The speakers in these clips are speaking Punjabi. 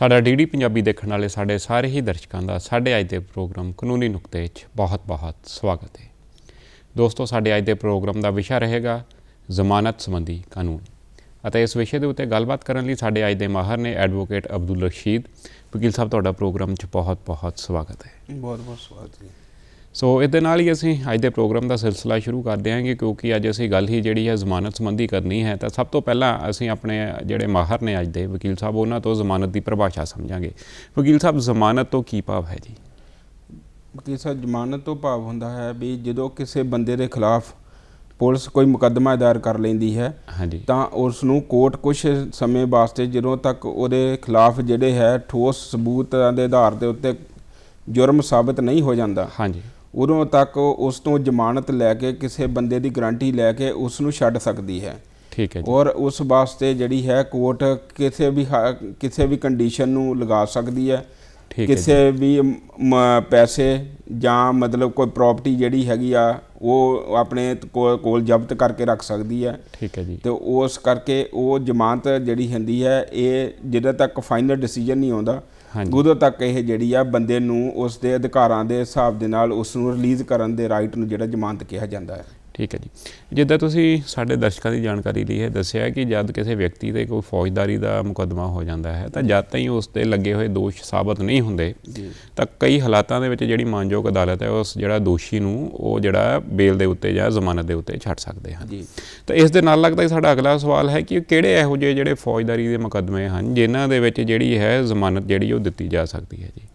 ਸਾਡਾ ਡੀਡੀ ਪੰਜਾਬੀ ਦੇਖਣ ਵਾਲੇ ਸਾਡੇ ਸਾਰੇ ਹੀ ਦਰਸ਼ਕਾਂ ਦਾ ਸਾਡੇ ਅੱਜ ਦੇ ਪ੍ਰੋਗਰਾਮ ਕਾਨੂੰਨੀ ਨੁਕਤੇ 'ਚ ਬਹੁਤ-ਬਹੁਤ ਸਵਾਗਤ ਹੈ। ਦੋਸਤੋ, ਸਾਡੇ ਅੱਜ ਦੇ ਪ੍ਰੋਗਰਾਮ ਦਾ ਵਿਸ਼ਾ ਰਹੇਗਾ ਜ਼ਮਾਨਤ ਸੰਬੰਧੀ ਕਾਨੂੰਨ ਅਤੇ ਇਸ ਵਿਸ਼ੇ ਦੇ ਉੱਤੇ ਗੱਲਬਾਤ ਕਰਨ ਲਈ ਸਾਡੇ ਅੱਜ ਦੇ ਮਾਹਰ ਨੇ ਐਡਵੋਕੇਟ ਅਬਦੁਲ ਰਸ਼ੀਦ। ਵਕੀਲ ਸਾਹਿਬ, ਤੁਹਾਡਾ ਪ੍ਰੋਗਰਾਮ 'ਚ ਬਹੁਤ-ਬਹੁਤ ਸਵਾਗਤ ਹੈ। ਬਹੁਤ ਬਹੁਤ ਸਵਾਗਤ ਜੀ। ਸੋ ਇਹਦੇ ਨਾਲ ਹੀ ਅਸੀਂ ਅੱਜ ਦੇ ਪ੍ਰੋਗਰਾਮ ਦਾ ਸਿਲਸਿਲਾ ਸ਼ੁਰੂ ਕਰ ਦਿਆਂਗੇ ਕਿਉਂਕਿ ਅੱਜ ਅਸੀਂ ਗੱਲ ਹੀ ਜਿਹੜੀ ਹੈ ਜ਼ਮਾਨਤ ਸੰਬੰਧੀ ਕਰਨੀ ਹੈ। ਤਾਂ ਸਭ ਤੋਂ ਪਹਿਲਾਂ ਅਸੀਂ ਆਪਣੇ ਜਿਹੜੇ ਮਾਹਰ ਨੇ ਅੱਜ ਦੇ ਵਕੀਲ ਸਾਹਿਬ ਉਹਨਾਂ ਤੋਂ ਜ਼ਮਾਨਤ ਦੀ ਪਰਿਭਾਸ਼ਾ ਸਮਝਾਂਗੇ। ਵਕੀਲ ਸਾਹਿਬ ਜ਼ਮਾਨਤ ਤੋਂ ਕੀ ਭਾਵ ਹੈ ਜੀ? ਵਕੀਲ ਸਾਹਿਬ ਜ਼ਮਾਨਤ ਤੋਂ ਭਾਵ ਹੁੰਦਾ ਹੈ ਵੀ ਜਦੋਂ ਕਿਸੇ ਬੰਦੇ ਦੇ ਖਿਲਾਫ ਪੁਲਿਸ ਕੋਈ ਮੁਕੱਦਮਾ ਦਾਇਰ ਕਰ ਲੈਂਦੀ ਹੈ ਹਾਂਜੀ। ਤਾਂ ਉਸ ਨੂੰ ਕੋਰਟ ਕੁਝ ਸਮੇਂ ਵਾਸਤੇ ਜਦੋਂ ਤੱਕ ਉਹਦੇ ਖਿਲਾਫ ਜਿਹੜੇ ਹੈ ਠੋਸ ਸਬੂਤਾਂ ਦੇ ਆਧਾਰ ਦੇ ਉੱਤੇ ਜੁਰਮ ਸਾਬਤ ਨਹੀਂ ਹੋ ਜਾਂਦਾ ਹਾਂਜੀ। ਉਦੋਂ ਤੱਕ ਉਸ ਤੋਂ ਜ਼ਮਾਨਤ ਲੈ ਕੇ ਕਿਸੇ ਬੰਦੇ ਦੀ ਗਾਰੰਟੀ ਲੈ ਕੇ ਉਸ ਨੂੰ ਛੱਡ ਸਕਦੀ ਹੈ। ਠੀਕ ਹੈ ਜੀ। ਔਰ ਉਸ ਵਾਸਤੇ ਜਿਹੜੀ ਹੈ ਕੋਰਟ ਕਿਸੇ ਵੀ ਹਾ- ਕਿਸੇ ਵੀ ਕੰਡੀਸ਼ਨ ਨੂੰ ਲਗਾ ਸਕਦੀ ਹੈ। ਠੀਕ ਹੈ ਜੀ। ਕਿਸੇ ਵੀ ਮ- ਪੈਸੇ ਜਾਂ ਮਤਲਬ ਕੋਈ ਪ੍ਰਾਪਰਟੀ ਜਿਹੜੀ ਹੈਗੀ ਆ ਉਹ ਆਪਣੇ ਕੋ- ਕੋਲ ਜ਼ਬਤ ਕਰਕੇ ਰੱਖ ਸਕਦੀ ਹੈ। ਠੀਕ ਹੈ ਜੀ। ਤੇ ਉਸ ਕਰਕੇ ਉਹ ਜ਼ਮਾਨਤ ਜਿਹੜੀ ਹੁੰਦੀ ਹੈ ਇਹ ਜਦੋਂ ਤੱਕ ਫਾਈਨਲ ਡਿਸੀਜਨ ਨਹੀਂ ਆਉਂਦਾ ਉਦੋਂ ਤੱਕ ਇਹ ਜਿਹੜੀ ਆ ਬੰਦੇ ਨੂੰ ਉਸ ਦੇ ਅਧਿਕਾਰਾਂ ਦੇ ਹਿਸਾਬ ਦੇ ਨਾਲ ਉਸ ਨੂੰ ਰਿਲੀਜ਼ ਕਰਨ ਦੇ ਰਾਈਟ ਨੂੰ ਜਿਹੜਾ ਜ਼ਮਾਨਤ ਕਿਹਾ ਜਾਂਦਾ ਹੈ। ਠੀਕ ਹੈ ਜੀ। ਜਿੱਦਾਂ ਤੁਸੀਂ ਸਾਡੇ ਦਰਸ਼ਕਾਂ ਦੀ ਜਾਣਕਾਰੀ ਲਈ ਇਹ ਦੱਸਿਆ ਕਿ ਜਦ ਕਿਸੇ ਵਿਅਕਤੀ ਤੇ ਕੋਈ ਫੌਜਦਾਰੀ ਦਾ ਮੁਕੱਦਮਾ ਹੋ ਜਾਂਦਾ ਹੈ ਤਾਂ ਜਦ ਤਾਈਂ ਉਸ ਤੇ ਲੱਗੇ ਹੋਏ ਦੋਸ਼ ਸਾਬਤ ਨਹੀਂ ਹੁੰਦੇ ਤਾਂ ਕਈ ਹਾਲਾਤਾਂ ਦੇ ਵਿੱਚ ਜਿਹੜੀ ਮਾਨਯੋਗ ਅਦਾਲਤ ਹੈ ਉਸ ਜਿਹੜਾ ਦੋਸ਼ੀ ਨੂੰ ਉਹ ਜਿਹੜਾ ਬੇਲ ਦੇ ਉੱਤੇ ਜਾਂ ਜ਼ਮਾਨਤ ਦੇ ਉੱਤੇ ਛੱਡ ਸਕਦੇ ਹਨ। ਤਾਂ ਇਸ ਦੇ ਨਾਲ ਲੱਗਦਾ ਹੀ ਸਾਡਾ ਅਗਲਾ ਸਵਾਲ ਹੈ ਕਿ ਕਿਹੜੇ ਇਹੋ ਜਿਹੇ ਜਿਹੜੇ ਫੌਜਦਾਰੀ ਦੇ ਮੁਕੱਦਮੇ ਹਨ ਜਿਨ੍ਹਾਂ ਦੇ ਵਿੱਚ ਜਿਹੜੀ ਹੈ ਜ਼ਮਾਨਤ ਜਿਹੜੀ ਉਹ ਦਿੱਤੀ ਜਾ ਸਕਦੀ ਹੈ ਜੀ?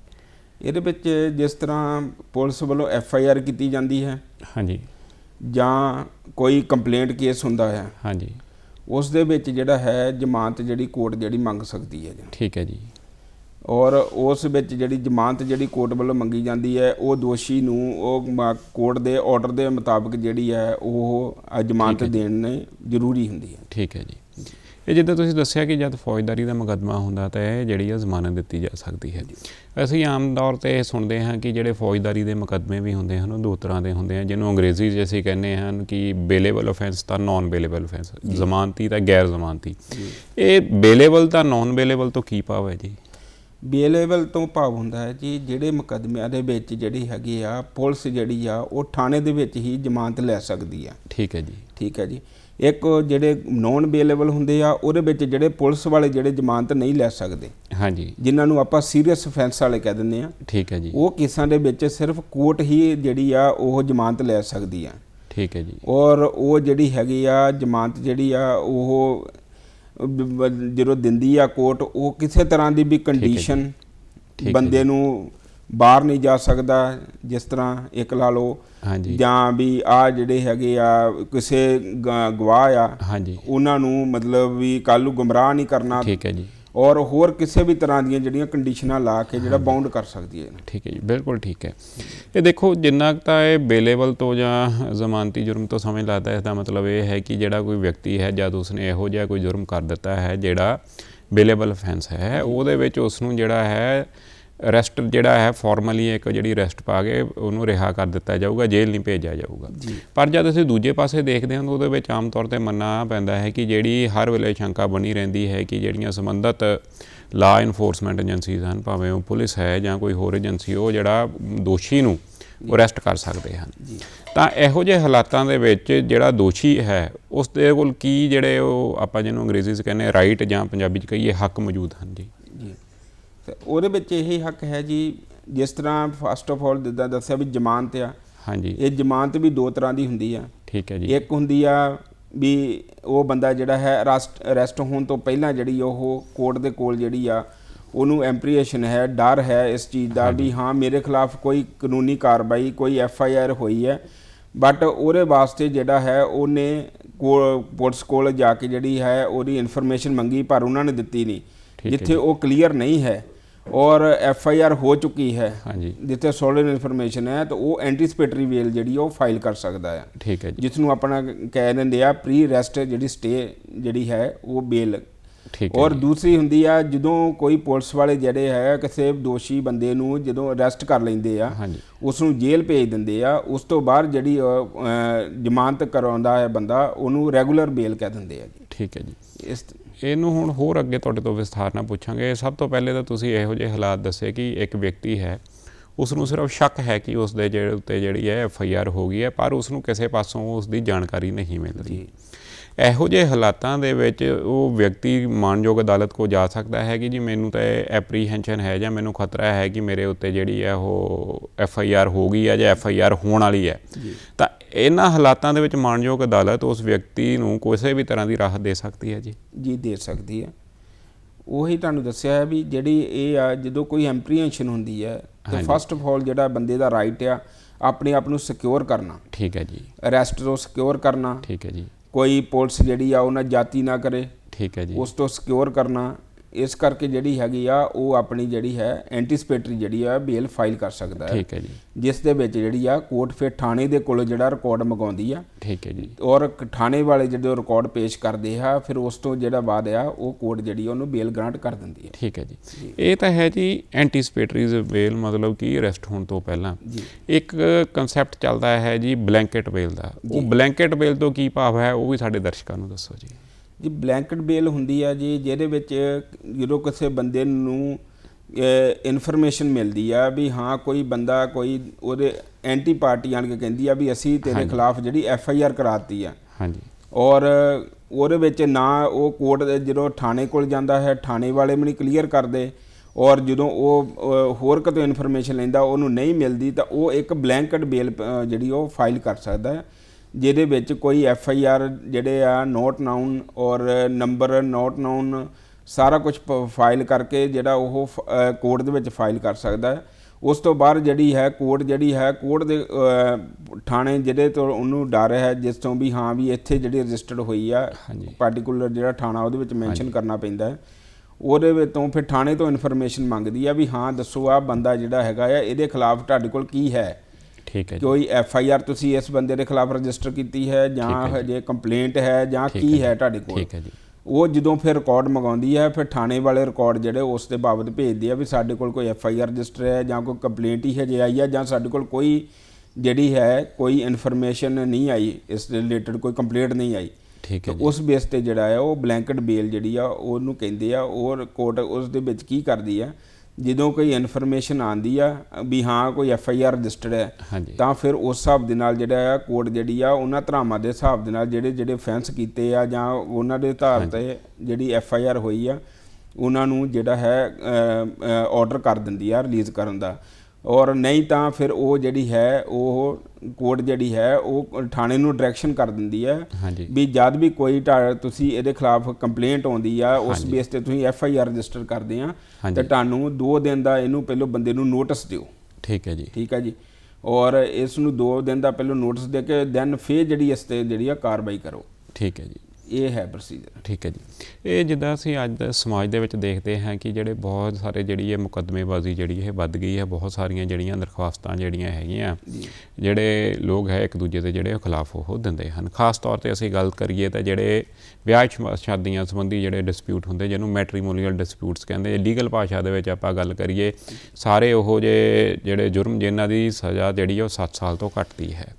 ਇਹਦੇ ਵਿੱਚ ਜਿਸ ਤਰ੍ਹਾਂ ਪੁਲਿਸ ਵੱਲੋਂ ਐਫ ਆਈ ਆਰ ਕੀਤੀ ਜਾਂਦੀ ਹੈ। ਹਾਂਜੀ। ਜਾਂ ਕੋਈ ਕੰਪਲੇਂਟ ਕੇਸ ਹੁੰਦਾ ਹੈ ਹਾਂਜੀ। ਉਸ ਦੇ ਵਿੱਚ ਜਿਹੜਾ ਹੈ ਜ਼ਮਾਨਤ ਜਿਹੜੀ ਕੋਰਟ ਜਿਹੜੀ ਮੰਗ ਸਕਦੀ ਹੈ ਜੀ। ਠੀਕ ਹੈ ਜੀ। ਔਰ ਉਸ ਵਿੱਚ ਜਿਹੜੀ ਜ਼ਮਾਨਤ ਜਿਹੜੀ ਕੋਰਟ ਵੱਲੋਂ ਮੰਗੀ ਜਾਂਦੀ ਹੈ ਉਹ ਦੋਸ਼ੀ ਨੂੰ ਉਹ ਕੋਰਟ ਦੇ ਆਰਡਰ ਦੇ ਮੁਤਾਬਕ ਜਿਹੜੀ ਹੈ ਉਹ ਜ਼ਮਾਨਤ ਦੇਣ ਜ਼ਰੂਰੀ ਹੁੰਦੀ ਹੈ। ਠੀਕ ਹੈ ਜੀ। ਇਹ ਜਿੱਦਾਂ ਤੁਸੀਂ ਦੱਸਿਆ ਕਿ ਜਦ ਫੌਜਦਾਰੀ ਦਾ ਮੁਕੱਦਮਾ ਹੁੰਦਾ ਤਾਂ ਇਹ ਜਿਹੜੀ ਆ ਜ਼ਮਾਨਤ ਦਿੱਤੀ ਜਾ ਸਕਦੀ ਹੈ। ਅਸੀਂ ਆਮ ਤੌਰ ਤੇ ਇਹ ਸੁਣਦੇ ਹਾਂ ਕਿ ਜਿਹੜੇ ਫੌਜਦਾਰੀ ਦੇ ਮੁਕੱਦਮੇ ਵੀ ਹੁੰਦੇ ਹਨ ਉਹ ਦੋ ਤਰ੍ਹਾਂ ਦੇ ਹੁੰਦੇ ਹਨ ਜਿਹਨੂੰ ਅੰਗਰੇਜ਼ੀ 'ਚ ਅਸੀਂ ਕਹਿੰਦੇ ਹਨ ਕਿ ਬੇਲੇਬਲ ਆਫੈਂਸ ਤਾਂ ਨਾਨ ਬੇਲੇਬਲ ਆਫੈਂਸ ਜ਼ਮਾਨਤੀ ਤਾਂ ਗੈਰ ਜ਼ਮਾਨਤੀ ਇਹ ਬੇਲੇਬਲ ਤਾਂ ਨਾਨ ਬੇਲੇਬਲ ਤੋਂ ਕੀ ਭਾਵ ਹੈ ਜੀ? ਬੇਲੇਵਲ ਤੋਂ ਭਾਵ ਹੁੰਦਾ ਹੈ ਜੀ ਜਿਹੜੇ ਮੁਕੱਦਮਿਆਂ ਦੇ ਵਿੱਚ ਜਿਹੜੀ ਹੈਗੀ ਆ ਪੁਲਿਸ ਜਿਹੜੀ ਆ ਉਹ ਥਾਣੇ ਦੇ ਵਿੱਚ ਹੀ ਜ਼ਮਾਨਤ ਲੈ ਸਕਦੀ ਆ। ਠੀਕ ਹੈ ਜੀ। ਠੀਕ ਹੈ ਜੀ। ਇੱਕ ਜਿਹੜੇ ਨੌਨ ਬੇਲੇਬਲ ਹੁੰਦੇ ਆ ਉਹਦੇ ਵਿੱਚ ਜਿਹੜੇ ਪੁਲਿਸ ਵਾਲੇ ਜਿਹੜੇ ਜ਼ਮਾਨਤ ਨਹੀਂ ਲੈ ਸਕਦੇ ਹਾਂਜੀ। ਜਿਨ੍ਹਾਂ ਨੂੰ ਆਪਾਂ ਸੀਰੀਅਸ ਅਫੈਂਸ ਵਾਲੇ ਕਹਿ ਦਿੰਦੇ ਆ ਠੀਕ ਹੈ ਜੀ। ਉਹ ਕੇਸਾਂ ਦੇ ਵਿੱਚ ਸਿਰਫ ਕੋਰਟ ਹੀ ਜਿਹੜੀ ਆ ਉਹ ਜ਼ਮਾਨਤ ਲੈ ਸਕਦੀ ਆ। ਠੀਕ ਹੈ ਜੀ। ਔਰ ਉਹ ਜਿਹੜੀ ਹੈਗੀ ਆ ਜ਼ਮਾਨਤ ਜਿਹੜੀ ਆ ਉਹ ਜਦੋਂ ਦਿੰਦੀ ਆ ਕੋਰਟ ਉਹ ਕਿਸੇ ਤਰ੍ਹਾਂ ਦੀ ਵੀ ਕੰਡੀਸ਼ਨ ਬੰਦੇ ਨੂੰ ਬਾਹਰ ਨਹੀਂ ਜਾ ਸਕਦਾ ਜਿਸ ਤਰ੍ਹਾਂ ਇੱਕ ਲਾ ਲਓ ਜਾਂ ਵੀ ਆ ਜਿਹੜੇ ਹੈਗੇ ਆ ਕਿਸੇ ਗਵਾਹ ਆ ਉਹਨਾਂ ਨੂੰ ਮਤਲਬ ਵੀ ਕੱਲ ਨੂੰ ਗੁੰਮਰਾਹ ਨਹੀਂ ਕਰਨਾ ਠੀਕ ਹੈ ਜੀ। ਔਰ ਹੋਰ ਕਿਸੇ ਵੀ ਤਰ੍ਹਾਂ ਦੀਆਂ ਜਿਹੜੀਆਂ ਕੰਡੀਸ਼ਨਾਂ ਲਾ ਕੇ ਜਿਹੜਾ ਬਾਉਂਡ ਕਰ ਸਕਦੀ ਹੈ ਠੀਕ ਹੈ ਜੀ ਬਿਲਕੁਲ ਠੀਕ ਹੈ। ਇਹ ਦੇਖੋ ਜਿੰਨਾ ਕੁ ਤਾਂ ਇਹ ਬੇਲੇਬਲ ਤੋਂ ਜਾਂ ਜ਼ਮਾਨਤੀ ਜੁਰਮ ਤੋਂ ਸਮਝ ਲੱਗਦਾ ਇਸ ਦਾ ਮਤਲਬ ਇਹ ਹੈ ਕਿ ਜਿਹੜਾ ਕੋਈ ਵਿਅਕਤੀ ਹੈ ਜਦ ਉਸਨੇ ਇਹੋ ਜਿਹਾ ਕੋਈ ਜੁਰਮ ਕਰ ਦਿੱਤਾ ਹੈ ਜਿਹੜਾ ਬੇਲੇਬਲ ਅਫੈਂਸ ਹੈ ਉਹਦੇ ਵਿੱਚ ਉਸ ਨੂੰ ਜਿਹੜਾ ਹੈ ਅਰੈਸਟ ਜਿਹੜਾ ਹੈ ਫਾਰਮਲੀ ਇੱਕ ਜਿਹੜੀ ਅਰੈਸਟ ਪਾ ਕੇ ਉਹਨੂੰ ਰਿਹਾ ਕਰ ਦਿੱਤਾ ਜਾਊਗਾ ਜੇਲ੍ਹ ਨਹੀਂ ਭੇਜਿਆ ਜਾਊਗਾ। ਪਰ ਜਦ ਅਸੀਂ ਦੂਜੇ ਪਾਸੇ ਦੇਖਦੇ ਹਾਂ ਤਾਂ ਉਹਦੇ ਵਿੱਚ ਆਮ ਤੌਰ ਤੇ ਮੰਨਣਾ ਪੈਂਦਾ ਹੈ ਕਿ ਜਿਹੜੀ ਹਰ ਵੇਲੇ ਸ਼ੰਕਾ ਬਣੀ ਰਹਿੰਦੀ ਹੈ ਕਿ ਜਿਹੜੀਆਂ ਸੰਬੰਧਤ ਲਾ ਇਨਫੋਰਸਮੈਂਟ ਏਜੰਸੀਜ਼ ਹਨ ਭਾਵੇਂ ਉਹ ਪੁਲਿਸ ਹੈ ਜਾਂ ਕੋਈ ਹੋਰ ਏਜੰਸੀ ਉਹ ਜਿਹੜਾ ਦੋਸ਼ੀ ਨੂੰ ਅਰੈਸਟ ਕਰ ਸਕਦੇ ਹਨ। ਤਾਂ ਇਹੋ ਜਿਹੇ ਹਾਲਾਤਾਂ ਦੇ ਵਿੱਚ ਜਿਹੜਾ ਦੋਸ਼ੀ ਹੈ ਉਸ ਦੇ ਕੋਲ ਕੀ ਜਿਹੜੇ ਉਹ ਆਪਾਂ ਜਿਹਨੂੰ ਅੰਗਰੇਜ਼ੀ 'ਚ ਕਹਿੰਦੇ ਰਾਈਟ ਜਾਂ ਪੰਜਾਬੀ 'ਚ ਕਹੀਏ ਹੱਕ ਮੌਜੂਦ ਹਨ ਜੀ? ਤੇ ਉਹਦੇ ਵਿੱਚ ਇਹ ਹੱਕ ਹੈ ਜੀ ਜਿਸ ਤਰ੍ਹਾਂ ਫਸਟ ਆਫ ਆਲ ਜਿੱਦਾਂ ਦੱਸਿਆ ਵੀ ਜ਼ਮਾਨਤ ਆ। ਹਾਂਜੀ। ਇਹ ਜ਼ਮਾਨਤ ਵੀ ਦੋ ਤਰ੍ਹਾਂ ਦੀ ਹੁੰਦੀ ਆ। ਠੀਕ ਹੈ ਜੀ। ਇੱਕ ਹੁੰਦੀ ਆ ਵੀ ਉਹ ਬੰਦਾ ਜਿਹੜਾ ਹੈ ਅਰੈਸਟ ਅਰੈਸਟ ਹੋਣ ਤੋਂ ਪਹਿਲਾਂ ਜਿਹੜੀ ਉਹ ਕੋਰਟ ਦੇ ਕੋਲ ਜਿਹੜੀ ਆ ਉਹਨੂੰ ਐਂਪਰੀਏਸ਼ਨ ਹੈ ਡਰ ਹੈ ਇਸ ਚੀਜ਼ ਦਾ ਵੀ ਹਾਂ ਮੇਰੇ ਖਿਲਾਫ ਕੋਈ ਕਾਨੂੰਨੀ ਕਾਰਵਾਈ ਕੋਈ ਐਫ ਆਈ ਆਰ ਹੋਈ ਹੈ। ਬਟ ਉਹਦੇ ਵਾਸਤੇ ਜਿਹੜਾ ਹੈ ਉਹਨੇ ਪੁਲਿਸ ਕੋਲ ਜਾ ਕੇ ਜਿਹੜੀ ਹੈ ਉਹਦੀ ਇਨਫੋਰਮੇਸ਼ਨ ਮੰਗੀ ਪਰ ਉਹਨਾਂ ਨੇ ਦਿੱਤੀ ਨਹੀਂ। ਜਿੱਥੇ ਉਹ ਕਲੀਅਰ ਨਹੀਂ ਹੈ। ਔਰ ਐਫ ਆਈ ਆਰ ਹੋ ਚੁੱਕੀ ਹੈ ਹਾਂਜੀ। ਜਿੱਥੇ ਸੋਲਿਡ ਇਨਫੋਰਮੇਸ਼ਨ ਹੈ ਤਾਂ ਉਹ ਐਂਟੀਸਪੇਟਰੀ ਵੇਲ ਜਿਹੜੀ ਉਹ ਫਾਈਲ ਕਰ ਸਕਦਾ ਹੈ ਠੀਕ ਹੈ ਜੀ। ਜਿਸ ਨੂੰ ਆਪਣਾ ਕਹਿ ਦਿੰਦੇ ਆ ਪ੍ਰੀ ਰੈਸਟ ਜਿਹੜੀ ਸਟੇ ਜਿਹੜੀ ਹੈ ਉਹ ਬੇਲ ਠੀਕ ਹੈ ਔਰ ਦੂਸਰੀ ਹੁੰਦੀ ਆ ਜਦੋਂ ਕੋਈ ਪੁਲਿਸ ਵਾਲੇ ਜਿਹੜੇ ਹੈ ਕਿਸੇ ਦੋਸ਼ੀ ਬੰਦੇ ਨੂੰ ਜਦੋਂ ਅਰੈਸਟ ਕਰ ਲੈਂਦੇ ਆ ਹਾਂਜੀ। ਉਸ ਨੂੰ ਜੇਲ੍ਹ ਭੇਜ ਦਿੰਦੇ ਆ ਉਸ ਤੋਂ ਬਾਅਦ ਜਿਹੜੀ ਜ਼ਮਾਨਤ ਕਰਾਉਂਦਾ ਹੈ ਬੰਦਾ ਉਹਨੂੰ ਰੈਗੂਲਰ ਬੇਲ ਕਹਿ ਦਿੰਦੇ ਆ ਜੀ। ਠੀਕ ਹੈ ਜੀ। ਇਸ ਇਹਨੂੰ ਹੁਣ ਹੋਰ ਅੱਗੇ ਤੁਹਾਡੇ ਤੋਂ ਵਿਸਥਾਰ ਨਾਲ ਪੁੱਛਾਂਗੇ। ਸਭ ਤੋਂ ਪਹਿਲੇ ਤਾਂ ਤੁਸੀਂ ਇਹੋ ਜਿਹੇ ਹਾਲਾਤ ਦੱਸੇ ਕਿ ਇੱਕ ਵਿਅਕਤੀ ਹੈ ਉਸ ਨੂੰ ਸਿਰਫ ਸ਼ੱਕ ਹੈ ਕਿ ਉਸ ਦੇ ਜਿਹੜੇ ਉੱਤੇ ਜਿਹੜੀ ਹੈ ਐਫ ਆਈ ਆਰ ਹੋ ਗਈ ਹੈ ਪਰ ਉਸ ਨੂੰ ਕਿਸੇ ਪਾਸੋਂ ਉਸ ਦੀ ਜਾਣਕਾਰੀ ਨਹੀਂ ਮਿਲ ਰਹੀ ਇਹੋ ਜਿਹੇ ਹਾਲਾਤਾਂ ਦੇ ਵਿੱਚ ਉਹ ਵਿਅਕਤੀ ਮਾਨਯੋਗ ਅਦਾਲਤ ਕੋ ਜਾ ਸਕਦਾ ਹੈ ਕਿ ਜੀ ਮੈਨੂੰ ਤਾਂ ਐਪਰੀਹੈਂਸ਼ਨ ਹੈ ਜਾਂ ਮੈਨੂੰ ਖਤਰਾ ਹੈ ਕਿ ਮੇਰੇ ਉੱਤੇ ਜਿਹੜੀ ਹੈ ਉਹ ਐਫ ਆਈ ਆਰ ਹੋ ਗਈ ਹੈ ਜਾਂ ਐਫ ਆਈ ਆਰ ਹੋਣ ਵਾਲੀ ਹੈ। ਤਾਂ ਇਹਨਾਂ ਹਾਲਾਤਾਂ ਦੇ ਵਿੱਚ ਮਾਨਯੋਗ ਅਦਾਲਤ ਉਸ ਵਿਅਕਤੀ ਨੂੰ ਕਿਸੇ ਵੀ ਤਰ੍ਹਾਂ ਦੀ ਰਾਹਤ ਦੇ ਸਕਦੀ ਹੈ ਜੀ? ਜੀ ਦੇ ਸਕਦੀ ਹੈ। ਉਹੀ ਤੁਹਾਨੂੰ ਦੱਸਿਆ ਹੈ ਵੀ ਜਿਹੜੀ ਇਹ ਆ ਜਦੋਂ ਕੋਈ ਐਂਪਰੀਹੈਂਸ਼ਨ ਹੁੰਦੀ ਹੈ ਤਾਂ ਫਸਟ ਆਫ ਆਲ ਜਿਹੜਾ ਬੰਦੇ ਦਾ ਰਾਈਟ ਆ ਆਪਣੇ ਆਪ ਨੂੰ ਸਿਕਿਉਰ ਕਰਨਾ। ਠੀਕ ਹੈ ਜੀ। ਅਰੈਸਟ ਤੋਂ ਸਿਕਿਉਰ ਕਰਨਾ। ਠੀਕ ਹੈ ਜੀ। ਕੋਈ ਪੁਲਿਸ ਜਿਹੜੀ ਆ ਉਹਨਾਂ ਜਾਤੀ ਨਾ ਕਰੇ। ਠੀਕ ਹੈ ਜੀ। ਉਸ ਤੋਂ ਸਿਕਿਉਰ ਕਰਨਾ। ਇਸ ਕਰਕੇ ਜਿਹੜੀ ਹੈਗੀ ਆ ਉਹ ਆਪਣੀ ਜਿਹੜੀ ਹੈ ਐਂਟੀਸਪੇਟਰੀ ਜਿਹੜੀ ਆ ਬੇਲ ਫਾਈਲ ਕਰ ਸਕਦਾ ਹੈ। ਠੀਕ ਹੈ ਜੀ। ਜਿਸ ਦੇ ਵਿੱਚ ਜਿਹੜੀ ਆ ਕੋਰਟ ਫਿਰ ਥਾਣੇ ਦੇ ਕੋਲ ਜਿਹੜਾ ਰਿਕਾਰਡ ਮੰਗਾਉਂਦੀ ਆ। ਠੀਕ ਹੈ ਜੀ। ਔਰ ਥਾਣੇ ਵਾਲੇ ਜਿਹੜੇ ਰਿਕਾਰਡ ਪੇਸ਼ ਕਰਦੇ ਆ ਫਿਰ ਉਸ ਤੋਂ ਜਿਹੜਾ ਬਾਅਦ ਆ ਉਹ ਕੋਰਟ ਜਿਹੜੀ ਉਹਨੂੰ ਬੇਲ ਗ੍ਰਾਂਟ ਕਰ ਦਿੰਦੀ ਹੈ ਠੀਕ ਹੈ ਜੀ। ਇਹ ਤਾਂ ਹੈ ਜੀ ਐਂਟੀਸਪੇਟਰੀਜ਼ ਬੇਲ ਮਤਲਬ ਕਿ ਅਰੈਸਟ ਹੋਣ ਤੋਂ ਪਹਿਲਾਂ। ਇੱਕ ਕਨਸੈਪਟ ਚੱਲਦਾ ਹੈ ਜੀ ਬਲੈਂਕਟ ਬੇਲ ਦਾ। ਉਹ ਬਲੈਂਕਟ ਬੇਲ ਤੋਂ ਕੀ ਭਾਵ ਹੈ ਉਹ ਵੀ ਸਾਡੇ ਦਰਸ਼ਕਾਂ ਨੂੰ ਦੱਸੋ ਜੀ। ਜੀ ਬਲੈਂਕਟ ਬੇਲ ਹੁੰਦੀ ਆ ਜੀ ਜਿਹਦੇ ਵਿੱਚ ਜਦੋਂ ਕਿਸੇ ਬੰਦੇ ਨੂੰ ਇਨਫੋਰਮੇਸ਼ਨ ਮਿਲਦੀ ਆ ਵੀ ਹਾਂ ਕੋਈ ਬੰਦਾ ਕੋਈ ਉਹਦੇ ਐਂਟੀ ਪਾਰਟੀ ਆਣ ਕੇ ਕਹਿੰਦੀ ਆ ਵੀ ਅਸੀਂ ਤੇਰੇ ਖਿਲਾਫ ਜਿਹੜੀ ਐਫ ਆਈ ਆਰ ਕਰਾਤੀ ਆ। ਹਾਂਜੀ। ਔਰ ਉਹਦੇ ਵਿੱਚ ਨਾ ਉਹ ਕੋਰਟ ਦੇ ਜਦੋਂ ਥਾਣੇ ਕੋਲ ਜਾਂਦਾ ਹੈ ਥਾਣੇ ਵਾਲੇ ਵੀ ਨਹੀਂ ਕਲੀਅਰ ਕਰਦੇ। ਔਰ ਜਦੋਂ ਉਹ ਹੋਰ ਕਿਤੋਂ ਇਨਫੋਰਮੇਸ਼ਨ ਲੈਂਦਾ ਉਹਨੂੰ ਨਹੀਂ ਮਿਲਦੀ ਤਾਂ ਉਹ ਇੱਕ ਬਲੈਂਕਟ ਬੇਲ ਜਿਹੜੀ ਉਹ ਫਾਈਲ ਕਰ ਸਕਦਾ ਹੈ। ਜਿਹਦੇ ਵਿੱਚ ਕੋਈ ਐਫ ਆਈ ਆਰ ਜਿਹੜੇ ਆ not known or number not known ਸਾਰਾ ਕੁਝ ਫਾਈਲ ਕਰਕੇ ਜਿਹੜਾ ਉਹ ਕੋਰਟ ਦੇ ਵਿੱਚ ਫਾਈਲ ਕਰ ਸਕਦਾ ਹੈ। ਉਸ ਤੋਂ ਬਾਅਦ ਜਿਹੜੀ ਹੈ ਕੋਰਟ ਜਿਹੜੀ ਹੈ ਕੋਰਟ ਦੇ ਥਾਣੇ ਜਿਹੜੇ ਤੋਂ ਉਹਨੂੰ ਡਰ ਹੈ ਜਿਸ ਤੋਂ ਵੀ ਹਾਂ ਵੀ ਇੱਥੇ ਜਿਹੜੀ ਰਜਿਸਟਰਡ ਹੋਈ ਆ। ਪਾਰਟਿਕੂਲਰ ਜਿਹੜਾ ਥਾਣਾ ਉਹਦੇ ਵਿੱਚ ਮੈਂਸ਼ਨ ਕਰਨਾ ਪੈਂਦਾ ਹੈ। ਉਹਦੇ ਵਿੱਚ ਤੋਂ ਫਿਰ ਥਾਣੇ ਤੋਂ ਇਨਫੋਰਮੇਸ਼ਨ ਮੰਗਦੀ ਆ ਵੀ ਹਾਂ ਦੱਸੋ ਆ ਬੰਦਾ ਜਿਹੜਾ ਹੈਗਾ ਆ ਇਹਦੇ ਖਿਲਾਫ ਤੁਹਾਡੇ ਕੋਲ ਕੀ ਹੈ? ਠੀਕ ਹੈ ਕੋਈ ਐਫ ਆਈ ਆਰ ਤੁਸੀਂ ਇਸ ਬੰਦੇ ਦੇ ਖਿਲਾਫ ਰਜਿਸਟਰ ਕੀਤੀ ਹੈ ਜਾਂ ਹਜੇ ਕੰਪਲੇਂਟ ਹੈ ਜਾਂ ਕੀ ਹੈ ਤੁਹਾਡੇ ਕੋਲ? ਠੀਕ ਹੈ ਜੀ। ਉਹ ਜਦੋਂ ਫਿਰ ਰਿਕਾਰਡ ਮੰਗਾਉਂਦੀ ਹੈ ਫਿਰ ਥਾਣੇ ਵਾਲੇ ਰਿਕਾਰਡ ਜਿਹੜੇ ਉਸ ਦੇ ਬਾਬਤ ਭੇਜਦੇ ਆ ਵੀ ਸਾਡੇ ਕੋਲ ਕੋਈ ਐਫ ਆਈ ਆਰ ਰਜਿਸਟਰ ਹੈ ਜਾਂ ਕੋਈ ਕੰਪਲੇਂਟ ਹੀ ਹਜੇ ਆਈ ਹੈ ਜਾਂ ਸਾਡੇ ਕੋਲ ਕੋਈ ਜਿਹੜੀ ਹੈ ਕੋਈ ਇਨਫੋਰਮੇਸ਼ਨ ਨਹੀਂ ਆਈ ਇਸ ਦੇ ਰਿਲੇਟਡ ਕੋਈ ਕੰਪਲੇਂਟ ਨਹੀਂ ਆਈ। ਠੀਕ ਹੈ ਉਸ ਬੇਸ ਤੇ ਜਿਹੜਾ ਹੈ ਉਹ ਬਲੈਂਕਟ ਬੇਲ ਜਿਹੜੀ ਆ ਉਹਨੂੰ ਕਹਿੰਦੇ ਆ ਉਹ ਕੋਰਟ ਉਸ ਦੇ ਵਿੱਚ ਕੀ ਕਰਦੀ ਆ ਜਦੋਂ ਕੋਈ ਇਨਫੋਰਮੇਸ਼ਨ ਆਂਦੀ ਆ ਵੀ ਹਾਂ ਕੋਈ ਐਫ ਆਈ ਆਰ ਰਜਿਸਟਰਡ ਹੈ ਤਾਂ ਫਿਰ ਉਸ ਹਿਸਾਬ ਦੇ ਨਾਲ ਜਿਹੜਾ ਆ ਕੋਰਟ ਜਿਹੜੀ ਆ ਉਹਨਾਂ ਧਰਾਵਾਂ ਦੇ ਹਿਸਾਬ ਦੇ ਨਾਲ ਜਿਹੜੇ ਜਿਹੜੇ ਫੈਂਸ ਕੀਤੇ ਆ ਜਾਂ ਉਹਨਾਂ ਦੇ ਆਧਾਰ ਤੇ ਜਿਹੜੀ ਐਫ ਆਈ ਆਰ ਹੋਈ ਆ ਉਹਨਾਂ ਨੂੰ ਜਿਹੜਾ ਹੈ ਆਰਡਰ ਕਰ ਦਿੰਦੀ ਆ ਰਿਲੀਜ਼ ਕਰਨ ਦਾ। ਔਰ ਨਹੀਂ ਤਾਂ ਫਿਰ ਉਹ ਜਿਹੜੀ ਹੈ ਉਹ ਕੋਰਟ ਜਿਹੜੀ ਹੈ ਉਹ ਥਾਣੇ ਨੂੰ ਡਾਇਰੈਕਸ਼ਨ ਕਰ ਦਿੰਦੀ ਹੈ ਵੀ ਜਦ ਵੀ ਕੋਈ ਤੁਸੀਂ ਇਹਦੇ ਖਿਲਾਫ ਕੰਪਲੇਂਟ ਆਉਂਦੀ ਆ ਉਸ ਬੇਸ ਤੇ ਤੁਸੀਂ ਐਫ ਆਈ ਆਰ ਰਜਿਸਟਰ ਕਰਦੇ ਆ। ਤੇ ਤੁਹਾਨੂੰ 2 ਦਿਨ ਦਾ ਇਹਨੂੰ ਪਹਿਲਾਂ ਬੰਦੇ ਨੂੰ ਨੋਟਿਸ ਦਿਓ। ਠੀਕ ਹੈ ਜੀ। ਠੀਕ ਹੈ ਜੀ। ਔਰ ਇਸ ਨੂੰ 2 ਦਿਨ ਦਾ ਪਹਿਲਾਂ ਨੋਟਿਸ ਦੇ ਕੇ ਦੈਨ ਫੇਰ ਜਿਹੜੀ ਇਸ ਤੇ ਜਿਹੜੀ ਆ ਕਾਰਵਾਈ ਕਰੋ। ਠੀਕ ਹੈ ਜੀ। ਇਹ ਹੈ ਪ੍ਰੋਸੀਜਰ ਠੀਕ ਹੈ ਜੀ। ਇਹ ਜਿੱਦਾਂ ਅਸੀਂ ਅੱਜ ਦੇ ਸਮਾਜ ਦੇ ਵਿੱਚ ਦੇਖਦੇ ਹਾਂ ਕਿ ਜਿਹੜੇ ਬਹੁਤ ਸਾਰੇ ਜਿਹੜੀ ਇਹ ਮੁਕੱਦਮੇਬਾਜ਼ੀ ਜਿਹੜੀ ਇਹ ਵੱਧ ਗਈ ਹੈ ਬਹੁਤ ਸਾਰੀਆਂ ਜਿਹੜੀਆਂ ਦਰਖਾਸਤਾਂ ਜਿਹੜੀਆਂ ਹੈਗੀਆਂ ਜਿਹੜੇ ਲੋਕ ਹੈ ਇੱਕ ਦੂਜੇ ਦੇ ਜਿਹੜੇ ਖਿਲਾਫ ਉਹ ਦਿੰਦੇ ਹਨ। ਖਾਸ ਤੌਰ ਤੇ ਅਸੀਂ ਗੱਲ ਕਰੀਏ ਤਾਂ ਜਿਹੜੇ ਵਿਆਹ ਸ਼ਾਦੀਆਂ ਸੰਬੰਧੀ ਜਿਹੜੇ ਡਿਸਪਿਊਟ ਹੁੰਦੇ ਜਿਹਨੂੰ ਮੈਟਰੀਮੋਨੀਅਲ ਡਿਸਪਿਊਟਸ ਕਹਿੰਦੇ ਲੀਗਲ ਭਾਸ਼ਾ ਦੇ ਵਿੱਚ ਆਪਾਂ ਗੱਲ ਕਰੀਏ ਸਾਰੇ ਉਹ ਜੇ ਜਿਹੜੇ ਜੁਰਮ ਜਿਨ੍ਹਾਂ ਦੀ ਸਜ਼ਾ ਜਿਹੜੀ ਉਹ 7 ਸਾਲ ਤੋਂ ਘੱਟ ਦੀ ਹੈ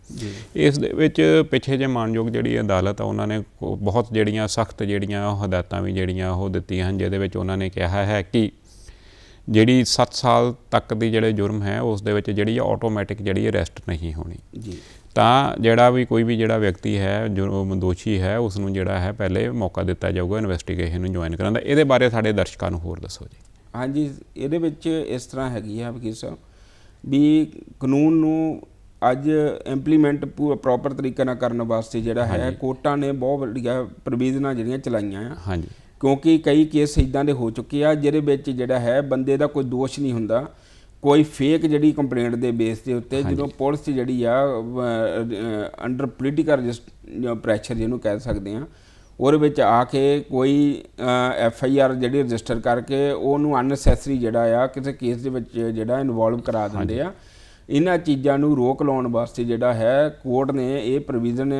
ਇਸ ਦੇ ਵਿੱਚ ਪਿੱਛੇ ਜੇ ਮਾਨਯੋਗ ਜਿਹੜੀ ਅਦਾਲਤ ਆ ਉਹਨਾਂ ਨੇ ਕੋ- ਬਹੁਤ ਜਿਹੜੀਆਂ ਸਖਤ ਜਿਹੜੀਆਂ ਉਹ ਹਦਾਇਤਾਂ ਵੀ ਜਿਹੜੀਆਂ ਉਹ ਦਿੱਤੀਆਂ ਹਨ ਜਿਹਦੇ ਵਿੱਚ ਉਹਨਾਂ ਨੇ ਕਿਹਾ ਹੈ ਕਿ ਜਿਹੜੀ 7 ਸਾਲ ਤੱਕ ਦੀ ਜਿਹੜੇ ਜੁਰਮ ਹੈ ਉਸ ਦੇ ਵਿੱਚ ਜਿਹੜੀ ਆਟੋਮੈਟਿਕ ਜਿਹੜੀ ਅਰੈਸਟ ਨਹੀਂ ਹੋਣੀ। ਜੀ। ਤਾਂ ਜਿਹੜਾ ਵੀ ਕੋਈ ਵੀ ਜਿਹੜਾ ਵਿਅਕਤੀ ਹੈ ਜੋ ਦੋਸ਼ੀ ਹੈ ਉਸ ਨੂੰ ਜਿਹੜਾ ਹੈ ਪਹਿਲੇ ਮੌਕਾ ਦਿੱਤਾ ਜਾਊਗਾ ਇਨਵੈਸਟੀਗੇਸ਼ਨ ਨੂੰ ਜੁਆਇਨ ਕਰਨ ਦਾ। ਇਹਦੇ ਬਾਰੇ ਸਾਡੇ ਦਰਸ਼ਕਾਂ ਨੂੰ ਹੋਰ ਦੱਸੋ ਜੀ। ਹਾਂਜੀ ਇਹਦੇ ਵਿੱਚ ਇਸ ਤਰ੍ਹਾਂ ਹੈਗੀ ਆ ਵਕੀਲ ਸਾਹਿਬ ਵੀ ਕਾਨੂੰਨ ਨੂੰ ਅੱਜ ਇੰਪਲੀਮੈਂਟ ਪ੍ਰੋਪਰ ਤਰੀਕੇ ਨਾਲ ਕਰਨ ਵਾਸਤੇ ਜਿਹੜਾ ਹੈ ਕੋਰਟਾਂ ਨੇ ਬਹੁਤ ਵੱਡੀਆਂ ਪ੍ਰੋਵੀਜ਼ਨਾਂ ਜਿਹੜੀਆਂ ਚਲਾਈਆਂ ਆ। ਹਾਂਜੀ। ਕਿਉਂਕਿ ਕਈ ਕੇਸ ਇਦਾਂ ਦੇ ਹੋ ਚੁੱਕੇ ਆ ਜਿਹਦੇ ਵਿੱਚ ਜਿਹੜਾ ਹੈ ਬੰਦੇ ਦਾ ਕੋਈ ਦੋਸ਼ ਨਹੀਂ ਹੁੰਦਾ। ਕੋਈ ਫੇਕ ਜਿਹੜੀ ਕੰਪਲੇਂਟ ਦੇ ਬੇਸ ਦੇ ਉੱਤੇ ਜਦੋਂ ਪੁਲਿਸ ਜਿਹੜੀ ਆ ਅੰਡਰ ਪੋਲੀਟੀਕਲ ਪ੍ਰੈਸ਼ਰ ਜਿਹਨੂੰ ਕਹਿ ਸਕਦੇ ਆ ਉਹਦੇ ਵਿੱਚ ਆ ਕੇ ਕੋਈ ਐਫ ਆਈ ਆਰ ਜਿਹੜੀ ਰਜਿਸਟਰ ਕਰਕੇ ਉਹਨੂੰ ਅਨਨੈਸੈਸਰੀ ਜਿਹੜਾ ਆ ਕਿਸੇ ਕੇਸ ਦੇ ਵਿੱਚ ਜਿਹੜਾ ਇਨਵੋਲਵ ਕਰਾ ਦਿੰਦੇ ਆ। ਇਹਨਾਂ ਚੀਜ਼ਾਂ ਨੂੰ ਰੋਕ ਲਾਉਣ ਵਾਸਤੇ ਜਿਹੜਾ ਹੈ ਕੋਰਟ ਨੇ ਇਹ ਪ੍ਰੋਵੀਜ਼ਨ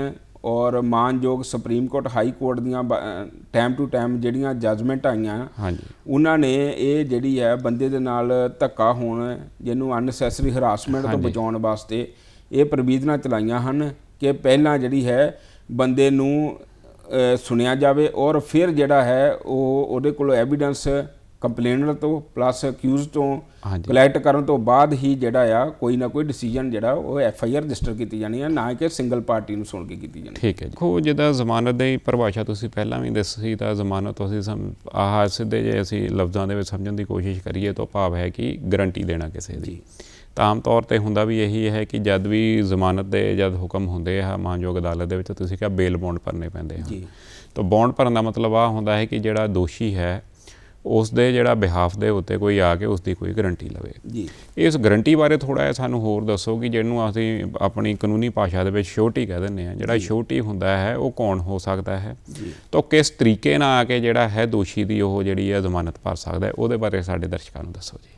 ਔਰ ਮਾਨਯੋਗ ਸੁਪਰੀਮ ਕੋਰਟ ਹਾਈ ਕੋਰਟ ਦੀਆਂ ਟਾਈਮ ਟੂ ਟਾਈਮ ਜਿਹੜੀਆਂ ਜੱਜਮੈਂਟ ਆਈਆਂ ਹਾਂਜੀ। ਉਹਨਾਂ ਨੇ ਇਹ ਜਿਹੜੀ ਹੈ ਬੰਦੇ ਦੇ ਨਾਲ ਧੱਕਾ ਹੋਣ ਜਿਹਨੂੰ ਅਨਨੈਸੈਸਰੀ ਹਰਾਸਮੈਂਟ ਤੋਂ ਬਚਾਉਣ ਵਾਸਤੇ ਇਹ ਪ੍ਰਵੀਜ਼ਨਾਂ ਚਲਾਈਆਂ ਹਨ ਕਿ ਪਹਿਲਾਂ ਜਿਹੜੀ ਹੈ ਬੰਦੇ ਨੂੰ ਸੁਣਿਆ ਜਾਵੇ ਔਰ ਫਿਰ ਜਿਹੜਾ ਹੈ ਉਹ ਉਹਦੇ ਕੋਲ ਐਵੀਡੈਂਸ ਕੰਪਲੇਨਰ ਤੋਂ ਪਲੱਸ ਅਕਿਊਜ਼ ਤੋਂ ਕਲੈਕਟ ਕਰਨ ਤੋਂ ਬਾਅਦ ਹੀ ਜਿਹੜਾ ਆ ਕੋਈ ਨਾ ਕੋਈ ਡਿਸੀਜਨ ਜਿਹੜਾ ਉਹ ਐਫ ਆਈ ਆਰ ਰਜਿਸਟਰ ਕੀਤੀ ਜਾਣੀ ਹੈ ਨਾ ਕਿ ਸਿੰਗਲ ਪਾਰਟੀ ਨੂੰ ਸੁਣ ਕੇ ਕੀਤੀ ਜਾਣੀ। ਠੀਕ ਹੈ ਜੀ। ਦੇਖੋ ਜਿੱਦਾਂ ਜ਼ਮਾਨਤ ਦੀ ਪਰਿਭਾਸ਼ਾ ਤੁਸੀਂ ਪਹਿਲਾਂ ਵੀ ਦੱਸੀ ਤਾਂ ਜ਼ਮਾਨਤ ਅਸੀਂ ਸਮ ਆਹ ਸਿੱਧੇ ਜੇ ਅਸੀਂ ਲਫ਼ਜ਼ਾਂ ਦੇ ਵਿੱਚ ਸਮਝਣ ਦੀ ਕੋਸ਼ਿਸ਼ ਕਰੀਏ ਤਾਂ ਭਾਵ ਹੈ ਕਿ ਗਾਰੰਟੀ ਦੇਣਾ ਕਿਸੇ ਦੀ। ਤਾਂ ਆਮ ਤੌਰ ਤੇ ਹੁੰਦਾ ਵੀ ਇਹੀ ਹੈ ਕਿ ਜਦ ਵੀ ਜ਼ਮਾਨਤ ਦੇ ਜਦ ਹੁਕਮ ਹੁੰਦੇ ਆ ਮਾਨਯੋਗ ਅਦਾਲਤ ਦੇ ਵਿੱਚ ਤੁਸੀਂ ਕਿਹਾ ਬੇਲ ਬੌਂਡ ਭਰਨੇ ਪੈਂਦੇ ਹਨ ਜੀ। ਤਾਂ ਬੌਂਡ ਭਰਨ ਦਾ ਮਤਲਬ ਆ ਹੁੰਦਾ ਹੈ ਕਿ ਜਿਹੜਾ ਦੋਸ਼ੀ ਹੈ ਉਸ ਦੇ ਜਿਹੜਾ ਬਿਹਾਫ ਦੇ ਉੱਤੇ ਕੋਈ ਆ ਕੇ ਉਸ ਦੀ ਕੋਈ ਗਾਰੰਟੀ ਲਵੇ। ਜੀ। ਇਸ ਗਾਰੰਟੀ ਬਾਰੇ ਥੋੜਾ ਜਿਹਾ ਸਾਨੂੰ ਹੋਰ ਦੱਸੋ ਕਿ ਜਿਹਨੂੰ ਅਸੀਂ ਆਪਣੀ ਕਾਨੂੰਨੀ ਭਾਸ਼ਾ ਦੇ ਵਿੱਚ ਸ਼ੋਰਟੀ ਕਹਿ ਦਿੰਦੇ ਆ ਜਿਹੜਾ ਸ਼ੋਰਟੀ ਹੁੰਦਾ ਹੈ ਉਹ ਕੌਣ ਹੋ ਸਕਦਾ ਹੈ? ਜੀ। ਤਾਂ ਕਿਸ ਤਰੀਕੇ ਨਾਲ ਆ ਕੇ ਜਿਹੜਾ ਹੈ ਦੋਸ਼ੀ ਦੀ ਉਹ ਜਿਹੜੀ ਹੈ ਜ਼ਮਾਨਤ ਭਰ ਸਕਦਾ ਹੈ ਉਹਦੇ ਬਾਰੇ ਸਾਡੇ ਦਰਸ਼ਕਾਂ ਨੂੰ ਦੱਸੋ ਜੀ।